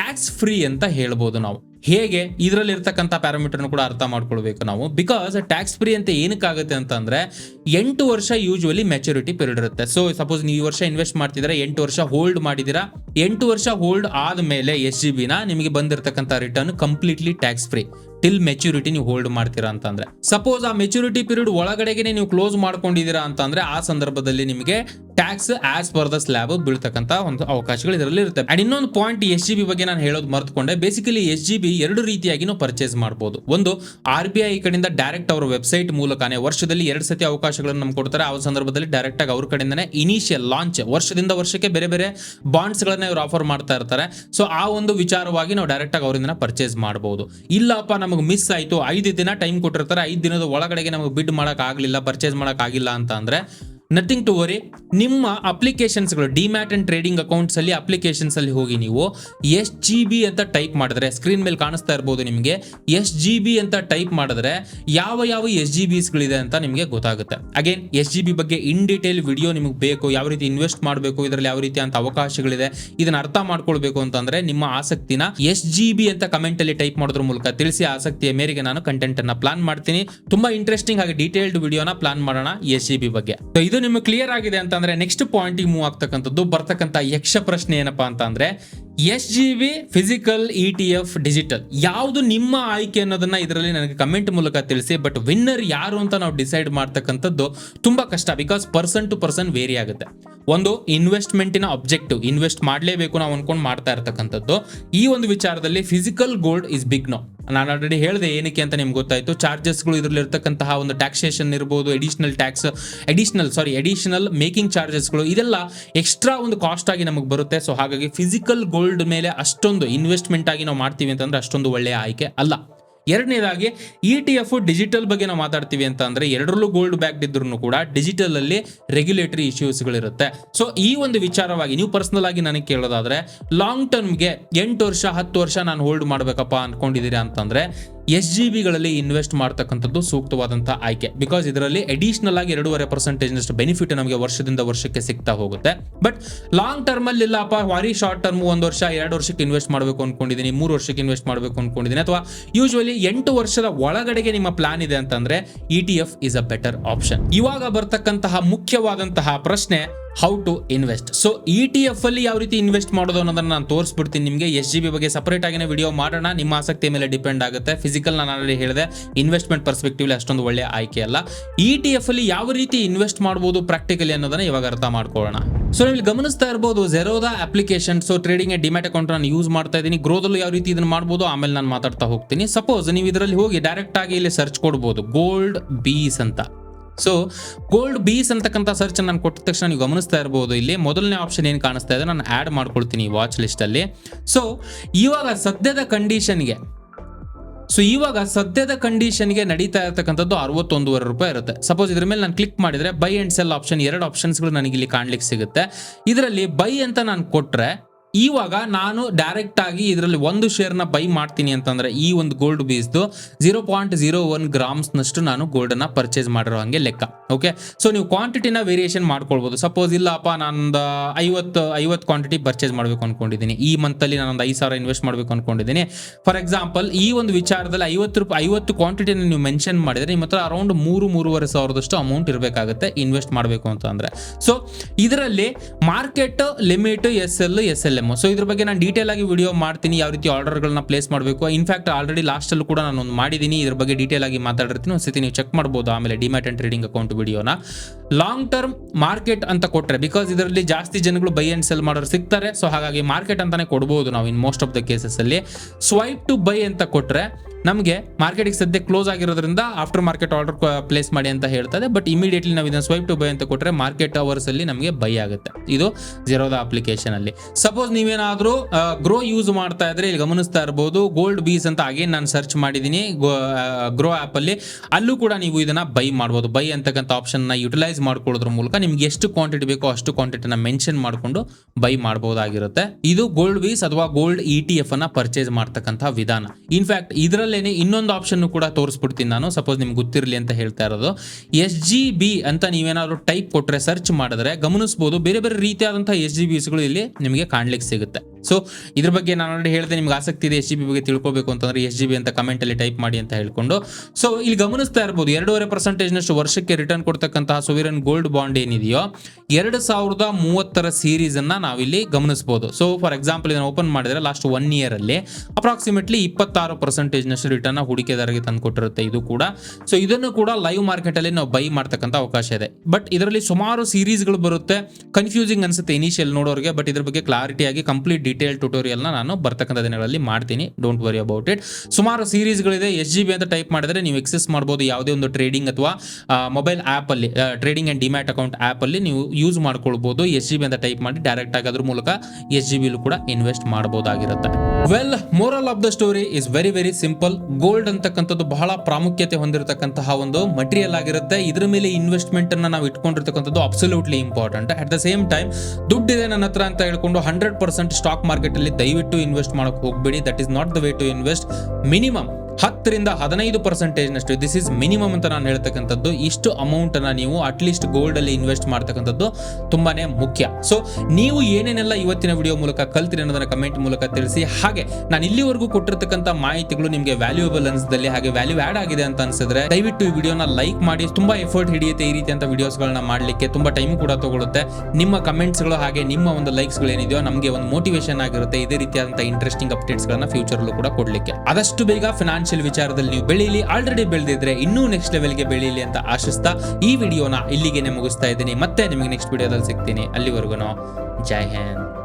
tax free ಅಂತ ಹೇಳ್ಬೋದು ನಾವು. ಹೇಗೆ ಇದರಲ್ಲಿ ಇರ್ತಕ್ಕಂಥ ಪ್ಯಾರಾಮೀಟರ್ನ ಕೂಡ ಅರ್ಥ ಮಾಡ್ಕೊಳ್ಬೇಕು ನಾವು. ಬಿಕಾಸ್ ಟ್ಯಾಕ್ಸ್ ಫ್ರೀ ಅಂತ ಏನಕ್ಕಾಗುತ್ತೆ ಅಂತಂದ್ರೆ ಎಂಟು ವರ್ಷ ಯೂಶುವಲಿ ಮೆಚುರಿಟಿ ಪೀರಿಯಡ್ ಇರುತ್ತೆ. ಸೊ ಸಪೋಸ್ ನೀವು ಈ ವರ್ಷ ಇನ್ವೆಸ್ಟ್ ಮಾಡ್ತಿದ್ರೆ ಎಂಟು ವರ್ಷ ಹೋಲ್ಡ್ ಮಾಡಿದಿರಾ ಎಂಟು ವರ್ಷ ಹೋಲ್ಡ್ ಆದ್ಮೇಲೆ ಎಸ್ ಜಿ ಬಿನ ನಿಮಗೆ ಬಂದಿರತಕ್ಕಂಥ return completely tax free till maturity ನೀವು ಹೋಲ್ಡ್ ಮಾಡ್ತೀರಾ ಅಂತಂದ್ರೆ. ಸಪೋಸ್ ಆ ಮೆಚುರಿಟಿ ಪೀರಿಯಡ್ ಒಳಗಡೆಗೆ ನೀವು ಕ್ಲೋಸ್ ಮಾಡ್ಕೊಂಡಿದ್ದೀರಾ ಅಂತಂದ್ರೆ ಆ ಸಂದರ್ಭದಲ್ಲಿ ನಿಮಗೆ tax as per the slab ಬೀಳ್ತಕ್ಕಂತ ಒಂದು ಅವಕಾಶಗಳು ಇದರಲ್ಲಿ ಇರುತ್ತೆ. ಅಂಡ್ ಇನ್ನೊಂದು ಪಾಯಿಂಟ್ ಎಸ್ ಜಿ ಬಿ ಬಗ್ಗೆ ನಾನು ಹೇಳೋದು ಮರ್ತ್ಕೊಂಡೆ. ಬೇಸಿಕಲಿ ಎಸ್ ಜಿ ಬಿ ಎರಡು ರೀತಿಯಾಗಿ ಪರ್ಚೇಸ್ ಮಾಡಬಹುದು ಒಂದು ಆರ್ ಬಿ ಐ ಕಡೆಯಿಂದ ಡೈರೆಕ್ಟ್ ಅವರ ವೆಬ್ಸೈಟ್ ಮೂಲಕನೇ ವರ್ಷದಲ್ಲಿ ಎರಡು ಸತಿ ಅವಕಾಶಗಳನ್ನು ನಮ್ಗೆ ಕೊಡ್ತಾರೆ. ಆ ಸಂದರ್ಭದಲ್ಲಿ ಡೈರೆಕ್ಟ್ ಆಗಿ ಅವ್ರ ಕಡೆಯಿಂದನೇ ಇನಿಷಿಯಲ್ ಲಾಂಚ್ ವರ್ಷದಿಂದ ವರ್ಷಕ್ಕೆ ಬೇರೆ ಬೇರೆ ಬಾಂಡ್ಸ್ ಗಳನ್ನ ಇವರು ಆಫರ್ ಮಾಡ್ತಾ ಇರ್ತಾರೆ. ಸೊ ಆ ಒಂದು ವಿಚಾರವಾಗಿ ನಾವು ಡೈರೆಕ್ಟ್ ಆಗಿ ಅವರಿಂದ ಪರ್ಚೇಸ್ ಮಾಡಬಹುದು ಇಲ್ಲಪ್ಪ ನಮಗೆ ಮಿಸ್ ಆಯಿತು, ಐದು ದಿನ ಟೈಮ್ ಕೊಟ್ಟಿರ್ತಾರೆ, ಐದು ದಿನದ ಒಳಗಡೆಗೆ ನಮಗೆ ಬಿಡ್ ಮಾಡೋಕ್ಕಾಗಲಿಲ್ಲ ಪರ್ಚೇಸ್ ಮಾಡೋಕ್ಕಾಗಿಲ್ಲ ಅಂತ ಅಂದ್ರೆ ನಥಿಂಗ್ ಟು ವರಿ ನಿಮ್ಮ ಅಪ್ಲಿಕೇಶನ್ಸ್ಗಳು ಡಿಮ್ಯಾಟ್ ಅಂಡ್ ಟ್ರೇಡಿಂಗ್ ಅಕೌಂಟ್ಸ್ ಅಲ್ಲಿ ಅಪ್ಲಿಕೇಶನ್ಸ್ ಅಲ್ಲಿ ಹೋಗಿ ನೀವು ಎಸ್ ಜಿ ಬಿ ಅಂತ ಟೈಪ್ ಮಾಡಿದ್ರೆ ಸ್ಕ್ರೀನ್ ಮೇಲೆ ಕಾಣಿಸ್ತಾ ಇರ್ಬೋದು ನಿಮಗೆ. ಎಸ್ ಜಿ ಬಿ ಅಂತ ಟೈಪ್ ಮಾಡಿದ್ರೆ ಯಾವ ಯಾವ ಎಸ್ ಜಿ ಬಿಸ್ಗಳಿದೆ ಅಂತ ನಿಮಗೆ ಗೊತ್ತಾಗುತ್ತೆ. ಅಗೇನ್ ಎಸ್ ಜಿ ಬಿ ಬಗ್ಗೆ ಇನ್ ಡೀಟೇಲ್ ವಿಡಿಯೋ ನಿಮಗೆ ಬೇಕು, ಯಾವ ರೀತಿ ಇನ್ವೆಸ್ಟ್ ಮಾಡಬೇಕು, ಇದರಲ್ಲಿ ಯಾವ ರೀತಿ ಅಂತ ಅವಕಾಶಗಳಿದೆ, ಇದನ್ನ ಅರ್ಥ ಮಾಡ್ಕೊಳ್ಬೇಕು ಅಂತಂದ್ರೆ ನಿಮ್ಮ ಆಸಕ್ತಿನ ಎಸ್ ಜಿ ಬಿ ಅಂತ ಕಮೆಂಟ್ ಅಲ್ಲಿ ಟೈಪ್ ಮಾಡೋದ್ರ ಮೂಲಕ ತಿಳಿಸಿ ಆಸಕ್ತಿಯ ಮೇರೆಗೆ ನಾನು ಕಂಟೆಂಟ್ ಅನ್ನ ಪ್ಲಾನ್ ಮಾಡ್ತೀನಿ. ತುಂಬಾ ಇಂಟ್ರೆಸ್ಟಿಂಗ್ ಆಗಿ ಡೀಟೇಲ್ಡ್ ವಿಡಿಯೋನ ಪ್ಲಾನ್ ಮಾಡೋಣ ಎಸ್ ಜಿ ಬಿ ಬಗ್ಗೆ. So ಇದು ನಿಮಗೆ ಕ್ಲಿಯರ್ ಆಗಿದೆ ಅಂತಂದ್ರೆ ನೆಕ್ಸ್ಟ್ ಪಾಯಿಂಟ್ ಮೂವ್ ಆಗ್ತಕ್ಕಂಥದ್ದು ಬರ್ತಕ್ಕಂಥ ಯಕ್ಷ ಪ್ರಶ್ನೆ ಏನಪ್ಪಾ ಅಂತಂದ್ರೆ S G B physical E T F digital ಯಾವುದು ನಿಮ್ಮ ಆಯ್ಕೆ ಅನ್ನೋದನ್ನ ಇದರಲ್ಲಿ ನನಗೆ ಕಮೆಂಟ್ ಮೂಲಕ ತಿಳಿಸಿ ಬಟ್ ವಿನ್ನರ್ ಯಾರು ಅಂತ ನಾವು ಡಿಸೈಡ್ ಮಾಡ್ತಕ್ಕಂಥದ್ದು ತುಂಬಾ ಕಷ್ಟ because person to person vary ಆಗುತ್ತೆ. ಒಂದು ಇನ್ವೆಸ್ಟ್ಮೆಂಟಿನ ಅಬ್ಜೆಕ್ಟಿವ್ ಇನ್ವೆಸ್ಟ್ ಮಾಡಲೇಬೇಕು ನಾವು ಅನ್ಕೊಂಡು ಮಾಡ್ತಾ ಇರ್ತಕ್ಕಂಥದ್ದು. ಈ ಒಂದು ವಿಚಾರದಲ್ಲಿ physical gold is big no ನಾನು ಆಲ್ರೆಡಿ ಹೇಳಿದೆ ಏನಕ್ಕೆ ಅಂತ ನಿಮ್ಗೆ ಗೊತ್ತಾಯ್ತು. ಚಾರ್ಜಸ್ಗಳು ಇದರಲ್ಲಿ ಇರ್ತಕ್ಕಂತಹ ಒಂದು ಟ್ಯಾಕ್ಸೇಷನ್ ಇರ್ಬೋದು additional tax additional sorry additional making ಚಾರ್ಜಸ್ಗಳು ಇದೆಲ್ಲ ಎಕ್ಸ್ಟ್ರಾ ಒಂದು ಕಾಸ್ಟ್ ಆಗಿ ನಮಗೆ ಬರುತ್ತೆ. ಸೊ ಹಾಗಾಗಿ ಫಿಸಿಕಲ್ ಗೋಲ್ಡ್ ಮೇಲೆ ಅಷ್ಟೊಂದು ಇನ್ವೆಸ್ಟ್ಮೆಂಟ್ ಆಗಿ ನಾವು ಮಾಡ್ತೀವಿ ಅಂತಂದ್ರೆ ಅಷ್ಟೊಂದು ಒಳ್ಳೆಯ ಆಯ್ಕೆ ಅಲ್ಲ. ಎರಡನೇದಾಗಿ ಇ ಟಿ ಎಫ್ ಡಿಜಿಟಲ್ ಬಗ್ಗೆ ನಾವು ಮಾತಾಡ್ತೀವಿ ಅಂತ ಅಂದ್ರೆ ಎರಡರಲ್ಲೂ ಗೋಲ್ಡ್ ಬ್ಯಾಕ್ ಇದ್ರು ಕೂಡ ಡಿಜಿಟಲ್ ಅಲ್ಲಿ ರೆಗ್ಯುಲೇಟರಿ ಇಶ್ಯೂಸ್ಗಳಿರುತ್ತೆ ಸೊ ಈ ಒಂದು ವಿಚಾರವಾಗಿ ನೀವು ಪರ್ಸನಲ್ ಆಗಿ ನನಗೆ ಕೇಳೋದಾದ್ರೆ ಲಾಂಗ್ ಟರ್ಮ್ಗೆ ಎಂಟು ವರ್ಷ, ಹತ್ತು ವರ್ಷ ನಾನು ಹೋಲ್ಡ್ ಮಾಡ್ಬೇಕಪ್ಪ ಅನ್ಕೊಂಡಿದ್ದೀರಾ ಅಂತಂದ್ರೆ ಎಸ್ ಜಿ ಬಿಗಳಲ್ಲಿ ಇನ್ವೆಸ್ಟ್ ಮಾಡ್ತಕ್ಕಂಥದ್ದು ಸೂಕ್ತವಾದಂತಹ ಆಯ್ಕೆ. ಬಿಕಾಸ್ ಇದರಲ್ಲಿ ಅಡಿಷನಲ್ ಆಗಿ ಎರಡೂವರೆ ಪರ್ಸೆಂಟೇಜ್ನಷ್ಟು ಬೆನಿಫಿಟ್ ನಮಗೆ ವರ್ಷದಿಂದ ವರ್ಷಕ್ಕೆ ಸಿಗ್ತಾ ಹೋಗುತ್ತೆ. ಬಟ್ ಲಾಂಗ್ ಟರ್ಮ್ ಅಲ್ಲಿ ಇಲ್ಲಪ್ಪ ವಾರಿ ಶಾರ್ಟ್ ಟರ್ಮ್ ಒಂದು ವರ್ಷ, ಎರಡು ವರ್ಷಕ್ಕೆ ಇನ್ವೆಸ್ಟ್ ಮಾಡಬೇಕು ಅನ್ಕೊಂಡಿದ್ದೀನಿ ಮೂರು ವರ್ಷಕ್ಕೆ ಇನ್ವೆಸ್ಟ್ ಮಾಡಬೇಕು ಅನ್ಕೊಂಡಿದ್ದೀನಿ ಅಥವಾ ಯೂಶುವಲಿ ಎಂಟು ವರ್ಷದ ಒಳಗಡೆಗೆ ನಿಮ್ಮ ಪ್ಲಾನ್ ಇದೆ ಅಂತಂದ್ರೆ E T F is a better option ಇವಾಗ ಬರ್ತಕ್ಕಂತಹ ಮುಖ್ಯವಾದಂತಹ ಪ್ರಶ್ನೆ how to invest so E T F ಅಲ್ಲಿ ಯಾವ ರೀತಿ ಇನ್ವೆಸ್ಟ್ ಮಾಡೋದು ಅನ್ನೋದನ್ನ ನಾನು ತೋರಿಸ್ಬಿಡ್ತೀನಿ ನಿಮಗೆ. ಎಸ್ ಜಿ ಬಿ ಬಗ್ಗೆ ಸಪರೇಟ್ ಆಗಿನ ವಿಡಿಯೋ ಮಾಡೋಣ. ನಿಮ್ಮ ಆಸಕ್ತಿಯ ಮೇಲೆ ಡಿಪೆಂಡ್ ಆಗುತ್ತೆ. ಫಿಸಿಕಲ್ ನಾನು ಆಲ್ರೆಡಿ ಹೇಳಿದೆ. ಇನ್ವೆಸ್ಟ್ಮೆಂಟ್ ಪರ್ಸ್ಪೆಕ್ಟಿವ್ಲಿ ಅಷ್ಟೊಂದು ಒಳ್ಳೆ ಆಯ್ಕೆ ಅಲ್ಲ. ಇ ಟಿ ಎಫ್ ಅಲ್ಲಿ ಯಾವ ರೀತಿ ಇನ್ವೆಸ್ಟ್ ಮಾಡಬಹುದು ಪ್ರಾಕ್ಟಿಕಲಿ ಅನ್ನೋದನ್ನ ಇವಾಗ ಅರ್ಥ ಮಾಡ್ಕೊಳ್ಳೋಣ. ಸೊ ನೀವು ಗಮನಿಸ್ತಾ ಇರಬಹುದು Zerodha application so trading demat account ನಾನು ಯೂಸ್ ಮಾಡ್ತಾ ಇದ್ದೀನಿ. ಗ್ರೋದಲ್ಲೂ ಯಾವ ರೀತಿ ಇದನ್ನ ಮಾಡ್ಬೋದು ಆಮೇಲೆ ನಾನು ಮಾತಾಡ್ತಾ ಹೋಗ್ತೀನಿ. ಸಪೋಸ್ ನೀವು ಇದರಲ್ಲಿ ಹೋಗಿ ಡೈರೆಕ್ಟ್ ಆಗಿ ಇಲ್ಲಿ ಸರ್ಚ್ ಕೊಡ್ಬೋದು. ಗೋಲ್ಡ್ ಬೀಸ್ ಅಂತ. ಸೊ ಗೋಲ್ಡ್ ಬೀಸ್ ಅಂತಕ್ಕಂಥ ಸರ್ಚ್ ನಾನು ಕೊಟ್ಟ ತಕ್ಷಣ ನೀವು ಗಮನಿಸ್ತಾ ಇರ್ಬೋದು. ಇಲ್ಲಿ ಮೊದಲನೇ ಆಪ್ಷನ್ ಏನು ಕಾಣಿಸ್ತಾ ಇದೆ, ನಾನು ಆ್ಯಡ್ ಮಾಡ್ಕೊಳ್ತೀನಿ ವಾಚ್ ಲಿಸ್ಟಲ್ಲಿ ಸೊ ಇವಾಗ ಸದ್ಯದ ಕಂಡೀಷನ್ಗೆ ಸೊ ಇವಾಗ ಸದ್ಯದ ಕಂಡೀಷನ್ಗೆ ನಡೀತಾ ಇರತಕ್ಕಂಥದ್ದು ಅರವತ್ತೊಂದೂವರೆ ರೂಪಾಯಿ ಇರುತ್ತೆ. ಸಪೋಸ್ ಇದ್ರ ಮೇಲೆ ನಾನು ಕ್ಲಿಕ್ ಮಾಡಿದ್ರೆ ಬೈ ಆ್ಯಂಡ್ ಸೆಲ್ ಆಪ್ಷನ್ ಎರಡು ಆಪ್ಷನ್ಸ್ಗಳು ನನಗೆ ಇಲ್ಲಿ ಕಾಣ್ಲಿಕ್ಕೆ ಸಿಗುತ್ತೆ. ಇದರಲ್ಲಿ ಬೈ ಅಂತ ನಾನು ಕೊಟ್ರೆ ಇವಾಗ ನಾನು ಡೈರೆಕ್ಟ್ ಆಗಿ ಇದರಲ್ಲಿ ಒಂದು ಶೇರ್ನ ಬೈ ಮಾಡ್ತೀನಿ ಅಂತಂದ್ರೆ ಈ ಒಂದು ಗೋಲ್ಡ್ ಬೀಸ್ದು ಜೀರೋ ಪಾಯಿಂಟ್ ಜೀರೋ ಒನ್ ಗ್ರಾಮ್ಸ್ನಷ್ಟು ನಾನು ಗೋಲ್ಡನ್ನ ಪರ್ಚೇಸ್ ಮಾಡಿರೋ ಹಂಗೆ ಲೆಕ್ಕ ಓಕೆ ಸೊ ನೀವು ಕ್ವಾಂಟಿಟಿನ ವೇರಿಯೇಷನ್ ಮಾಡ್ಕೊಳ್ಬೋದು. ಸಪೋಸ್ ಇಲ್ಲಪ್ಪ, ನಾನೊಂದು ಐವತ್ತು ಐವತ್ತು ಕ್ವಾಂಟಿಟಿ ಪರ್ಚೇಸ್ ಮಾಡಬೇಕು ಅನ್ಕೊಂಡಿದ್ದೀನಿ. ಈ ಮಂತಲ್ಲಿ ನಾನೊಂದು ಐದು ಸಾವಿರ ಇನ್ವೆಸ್ಟ್ ಮಾಡಬೇಕು ಅನ್ಕೊಂಡಿದ್ದೀನಿ. ಫಾರ್ ಎಕ್ಸಾಂಪಲ್ ಈ ಒಂದು ವಿಚಾರದಲ್ಲಿ ಐವತ್ತು ರೂಪಾಯಿ ಐವತ್ತು ಕ್ವಾಂಟಿಟಿನ ನೀವು ಮೆನ್ಷನ್ ಮಾಡಿದ್ರೆ ನಿಮ್ಮ ಹತ್ರ ಅರೌಂಡ್ ಮೂರು, ಮೂರುವರೆ ಸಾವಿರದಷ್ಟು ಅಮೌಂಟ್ ಇರಬೇಕಾಗುತ್ತೆ ಇನ್ವೆಸ್ಟ್ ಮಾಡಬೇಕು ಅಂತ ಅಂದ್ರೆ ಸೊ ಇದರಲ್ಲಿ market limit S L S L M so ಇದ್ರ ಬಗ್ಗೆ ನಾನು ಡೀಟೇಲ್ ಆಗಿ ವಿಡಿಯೋ ಮಾಡ್ತೀನಿ, ಯಾವ ರೀತಿ ಆರ್ಡರ್ಗಳನ್ನ ಪ್ಲೇಸ್ ಮಾಡಬೇಕು. ಇನ್ಫ್ಯಾಕ್ಟ್ ಆಲ್ರೆಡಿ ಲಾಸ್ಟಲ್ಲೂ ಕೂಡ ನಾನು ಒಂದು ಮಾಡಿದ್ದೀನಿ ಇದ್ರ ಬಗ್ಗೆ ಡೀಟೇಲ್ ಆಗಿ ಮಾತಾಡಿರ್ತೀನಿ. ಒಂದ್ಸತಿ ನೀವು ಚೆಕ್ ಮಾಡ್ಬೋದು ಆಮೇಲೆ ಡಿಮ್ಯಾಟ್ ಅಂಡ್ ಟ್ರೇಡಿಂಗ್ ಅಕೌಂಟ್ ವಿಡಿಯೋನ ಲಾಂಗ್ ಟರ್ಮ್ ಮಾರ್ಕೆಟ್ ಅಂತ ಕೊಟ್ಟರೆ ಬಿಕಾಸ್ ಇದರಲ್ಲಿ ಜಾಸ್ತಿ ಜನಗಳು ಬೈ ಅಂಡ್ ಸೆಲ್ ಮಾಡೋರು ಸಿಗ್ತಾರೆ. ಸೊ ಹಾಗಾಗಿ ಮಾರ್ಕೆಟ್ ಅಂತಾನೆ ಕೊಡ್ಬೋದು ನಾವು in most of the cases ಅಲ್ಲಿ. ಸ್ವೈಪ್ ಟು ಬೈ ಅಂತ ಕೊಟ್ರೆ ನಮಗೆ ಮಾರ್ಕೆಟಿಗೆ ಸದ್ಯ ಕ್ಲೋಸ್ ಆಗಿರೋದ್ರಿಂದ ಆಫ್ಟರ್ ಮಾರ್ಕೆಟ್ ಆರ್ಡರ್ ಪ್ಲೇಸ್ ಮಾಡಿ ಅಂತ ಹೇಳ್ತದೆ. ಬಟ್ ಇಮಿಡಿಯೇಟ್ಲಿ ನಾವು ಇದನ್ನು ಸ್ವೈಪ್ ಟು ಬೈ ಅಂತ ಕೊಟ್ಟರೆ ಮಾರ್ಕೆಟ್ ಅವರ್ಸ್ ಅಲ್ಲಿ ನಮಗೆ ಬೈ ಆಗುತ್ತೆ. ಇದು ಜೆರೋದ ಅಪ್ಲಿಕೇಶನ್ ಅಲ್ಲಿ. ಸಪೋಸ್ ನೀವೇನಾದರೂ ಗ್ರೋ ಯೂಸ್ ಮಾಡ್ತಾ ಇದ್ರೆ ಇಲ್ಲಿ ಗಮನಿಸ್ತಾ ಇರ್ಬೋದು ಗೋಲ್ಡ್ ಬೀಸ್ ಅಂತ ಅಗೇನ್ ನಾನು ಸರ್ಚ್ ಮಾಡಿದ್ದೀನಿ ಗ್ರೋ ಆಪ್ ಅಲ್ಲಿ. ಅಲ್ಲೂ ಕೂಡ ನೀವು ಇದನ್ನ ಬೈ ಮಾಡ್ಬೋದು. ಬೈ ಅಂತಕ್ಕಂಥ ಆಪ್ಷನ್ನ ಯುಟಿಲೈಸ್ ಮಾಡ್ಕೊಳ್ಳೋದ್ರ ಮೂಲಕ ನಿಮ್ಗೆ ಎಷ್ಟು ಕ್ವಾಂಟಿಟಿ ಬೇಕೋ ಅಷ್ಟು ಕ್ವಾಂಟಿಟಿನ ಮೆನ್ಷನ್ ಮಾಡಿಕೊಂಡು ಬೈ ಮಾಡಬಹುದಾಗಿರುತ್ತೆ ಇದು ಗೋಲ್ಡ್ ಬೀಸ್ ಅಥವಾ ಗೋಲ್ಡ್ ಇ ಟಿ ಎಫ್ ಅನ್ನ ಪರ್ಚೇಸ್ ಮಾಡ್ತಕ್ಕಂಥ ವಿಧಾನ. ಇನ್ಫ್ಯಾಕ್ಟ್ ಇನ್ನೊಂದು ಆಪ್ಷನ್ ಕೂಡ ತೋರಿಸ್ಬಿಡ್ತೀನಿ ನಾನು. ಸಪೋಸ್ ನಿಮ್ಗೆ ಗೊತ್ತಿರಲಿ ಅಂತ ಹೇಳ್ತಾ ಇರೋದು. ಎಸ್ ಜಿ ಬಿ ಅಂತ ನೀವೇನಾದ್ರೂ ಟೈಪ್ ಕೊಟ್ಟರೆ ಸರ್ಚ್ ಮಾಡಿದ್ರೆ ಗಮನಿಸಬಹುದು ಬೇರೆ ಬೇರೆ ರೀತಿಯಾದಂಥ ಎಸ್ ಜಿ ಬಿಸ್ಗಳು ಇಲ್ಲಿ ನಿಮಗೆ ಕಾಣ್ಲಿಕ್ಕೆ ಸಿಗುತ್ತೆ. ಸೊ ಇದ್ರ ಬಗ್ಗೆ ನಾನು ಆಲ್ರೆಡಿ ಹೇಳಿದೆ, ನಿಮ್ಗೆ ಆಸಕ್ತಿ ಇದೆ ಎಸ್ ಜಿ ಬಿ ಬಗ್ಗೆ ತಿಳ್ಕೊಬೇಕು ಅಂತಂದ್ರೆ ಎಸ್ ಜಿ ಬಿ ಅಂತ ಕಮೆಂಟ್ ಅಲ್ಲಿ ಟೈಪ್ ಮಾಡಿ ಅಂತ ಹೇಳ್ಕೊಂಡು. ಸೊ ಇಲ್ಲಿ ಗಮನಿಸ್ತಾ ಇರ್ಬೋದು, ಎರಡೂವರೆ ಪರ್ಸೆಂಟೇಜ್ನಷ್ಟು ವರ್ಷಕ್ಕೆ ರಿಟರ್ನ್ ಕೊಡ್ತಕ್ಕಂತಹ ಸುವಿರನ್ ಗೋಲ್ಡ್ ಬಾಂಡ್ ಏನಿದೆಯೋ ಎರಡು ಸಾವಿರದ ಮೂವತ್ತರ ಸೀರೀಸ್ ಅನ್ನ ನಾವಿಲ್ಲಿ ಗಮನಿಸಬಹುದು ಸೊ ಫಾರ್ ಎಕ್ಸಾಂಪಲ್ ಇದನ್ನು ಓಪನ್ ಮಾಡಿದ್ರೆ ಲಾಸ್ಟ್ ಒನ್ ಇಯರ್ ಅಲ್ಲಿ ಅಪ್ರಾಕ್ಸಿಮೇಟ್ಲಿ ಇಪ್ಪತ್ತಾರು ಪರ್ಸೆಂಟೇಜ್ನಷ್ಟು ರಿಟರ್ನ್ ಹೂಡಿಕೆದಾರರಿಗೆ ತಂದುಕೊಟ್ಟಿರುತ್ತೆ ಇದು ಕೂಡ. ಸೊ ಇದನ್ನು ಕೂಡ ಲೈವ್ ಮಾರ್ಕೆಟ್ ಅಲ್ಲಿ ನಾವು ಬೈ ಮಾಡ್ತಕ್ಕಂಥ ಅವಕಾಶ ಇದೆ. ಬಟ್ ಇದರಲ್ಲಿ ಸುಮಾರು ಸೀರೀಸ್ಗಳು ಬರುತ್ತೆ. ಕನ್ಫ್ಯೂಸಿಂಗ್ ಅನ್ಸುತ್ತೆ ಇನಿಷಿಯಲ್ ನೋಡೋರಿಗೆ ಬಟ್ ಇದ್ರ ಬಗ್ಗೆ ಕ್ಲಾರಿಟಿ ಆಗಿ ಕಂಪ್ಲೀಟ್ ಡೀಟೇಲ್ ಟ್ಯುಟೋರಿಯಲ್ನ ನಾನು ಬರ್ತಕ್ಕಂಥ ದಿನಗಳಲ್ಲಿ ಮಾಡ್ತೀನಿ. ಡೋಂಟ್ ವರಿ ಅಬೌಟ್ ಇಟ್ ಸುಮಾರು ಸೀರೀಸ್ಗಳಿದೆ. ಎಸ್ ಜಿ ಬಿ ಅಂತ ಟೈಪ್ ಮಾಡಿದ್ರೆ ನೀವು ಎಕ್ಸೆಸ್ ಮಾಡ್ಬೋದು ಯಾವುದೇ ಒಂದು ಟ್ರೇಡಿಂಗ್ ಅಥವಾ ಮೊಬೈಲ್ ಆ್ಯಪಲ್ಲಿ ಟ್ರೇಡಿಂಗ್ ಆ್ಯಂಡ್ ಡಿಮ್ಯಾಟ್ ಅಕೌಂಟ್ ಆ್ಯಪಲ್ಲಿ ನೀವು ಯೂಸ್ ಮಾಡ್ಕೊಳ್ಬೋದು ಎಸ್ ಜಿ ಬಿ ಅಂತ ಟೈಪ್ ಮಾಡಿ ಡೈರೆಕ್ಟ್ ಆಗಿ ಅದ್ರ ಮೂಲಕ ಎಸ್ ಜಿ ಬಿಲು ಕೂಡ invest ಮಾಡಬಹುದಾಗಿರುತ್ತೆ well moral of the story is very very simple gold ಅಂತಕ್ಕಂಥದ್ದು ಬಹಳ ಪ್ರಾಮುಖ್ಯತೆ ಹೊಂದಿರತಕ್ಕಂತಹ ಒಂದು ಮಟೀರಿಯಲ್ ಆಗಿರುತ್ತೆ. ಇದ್ರ ಮೇಲೆ ಇನ್ವೆಸ್ಟ್ಮೆಂಟ್ ಅನ್ನ ನಾವು ಇಟ್ಕೊಂಡಿರ್ತಕ್ಕಂಥದ್ದು absolutely important at the same time ದುಡ್ಡಿದೆ ನನ್ನ ಹತ್ರ ಅಂತ ಹೇಳ್ಕೊಂಡು ಹಂಡ್ರೆಡ್ ಪರ್ಸೆಂಟ್ ಸ್ಟಾಕ್ ಮಾರ್ಕೆಟ್ ಅಲ್ಲಿ ದಯವಿಟ್ಟು ಇನ್ವೆಸ್ಟ್ ಮಾಡಕ್ ಹೋಗ್ಬೇಡಿ. That is not the way to invest minimum ಹತ್ತರಿಂದ ಹದಿನೈದು ಪರ್ಸೆಂಟೇಜ್ನಷ್ಟು ದಿಸ್ ಇಸ್ ಮಿನಿಮಮ್ ಅಂತ ನಾನು ಹೇಳ್ತಕ್ಕಂಥದ್ದು. ಇಷ್ಟು ಅಮೌಂಟ್ ಅನ್ನ ನೀವು ಅಟ್ಲೀಸ್ಟ್ ಗೋಲ್ಡ್ ಅಲ್ಲಿ ಇನ್ವೆಸ್ಟ್ ಮಾಡ್ತಕ್ಕಂಥದ್ದು ತುಂಬಾನೇ ಮುಖ್ಯ. ಸೊ ನೀವು ಏನೇನೆಲ್ಲ ಇವತ್ತಿನ ವಿಡಿಯೋ ಮೂಲಕ ಕಲ್ತಿರಿ ಅನ್ನೋದನ್ನ ಕಮೆಂಟ್ ಮೂಲಕ ತಿಳಿಸಿ. ಹಾಗೆ, ನಾನು ಇಲ್ಲಿವರೆಗೂ ಕೊಟ್ಟಿರ್ತಕ್ಕಂಥ ಮಾಹಿತಿಗಳು ನಿಮಗೆ ವ್ಯಾಲ್ಯೂಬಲ್ ಅನ್ಸದಲ್ಲಿ ಹಾಗೆ ವ್ಯಾಲ್ಯೂ ಆಡ್ ಆಗಿದೆ ಅಂತ ಅನ್ಸಿದ್ರೆ ದಯವಿಟ್ಟು ಈ ವಿಡಿಯೋನ ಲೈಕ್ ಮಾಡಿ. ತುಂಬಾ ಎಫರ್ಟ್ ಹಿಡಿಯುತ್ತೆ ಈ ರೀತಿಯಂತ ವಿಡಿಯೋಸ್ಗಳನ್ನ ಮಾಡಲಿಕ್ಕೆ. ತುಂಬಾ ಟೈಮ್ ಕೂಡ ತಗೊಳ್ಳುತ್ತೆ ನಿಮ್ಮ ಕಮೆಂಟ್ಸ್ಗಳು ಹಾಗೆ ನಿಮ್ಮ ಒಂದು ಲೈಕ್ಸ್ಗಳು ಏನಿದೆಯೋ ನಮಗೆ ಒಂದು ಮೋಟಿವೇಶನ್ ಆಗಿರುತ್ತೆ. ಇದೇ ರೀತಿಯಾದಂಥ ಇಂಟ್ರೆಸ್ಟಿಂಗ್ ಅಪ್ಡೇಟ್ಸ್ಗಳನ್ನ ಫ್ಯೂಚರಲ್ಲೂ ಕೂಡ ಕೊಡಲಿಕ್ಕೆ. ಆದಷ್ಟು ಬೇಗ ಫಿನಾನ್ಷಿಯಲ್ ವಿಚಾರದಲ್ಲಿ ನೀವು ಬೆಳೀಲಿ ಆಲ್ರೆಡಿ ಬೆಳೆದಿದ್ರೆ ಇನ್ನೂ ನೆಕ್ಸ್ಟ್ ಲೆವೆಲ್ಗೆ ಬೆಳೀಲಿ ಅಂತ ಆಶಿಸ್ತಾ ಈ ವಿಡಿಯೋನ ಇಲ್ಲಿಗೆ ಮುಗಿಸ್ತಾ ಇದ್ದೀನಿ. ಮತ್ತೆ ನಿಮಗೆ ನೆಕ್ಸ್ಟ್ ವಿಡಿಯೋದಲ್ಲಿ ಸಿಗ್ತೀನಿ. ಅಲ್ಲಿವರೆಗೂ ಜೈ ಹಿಂದ್.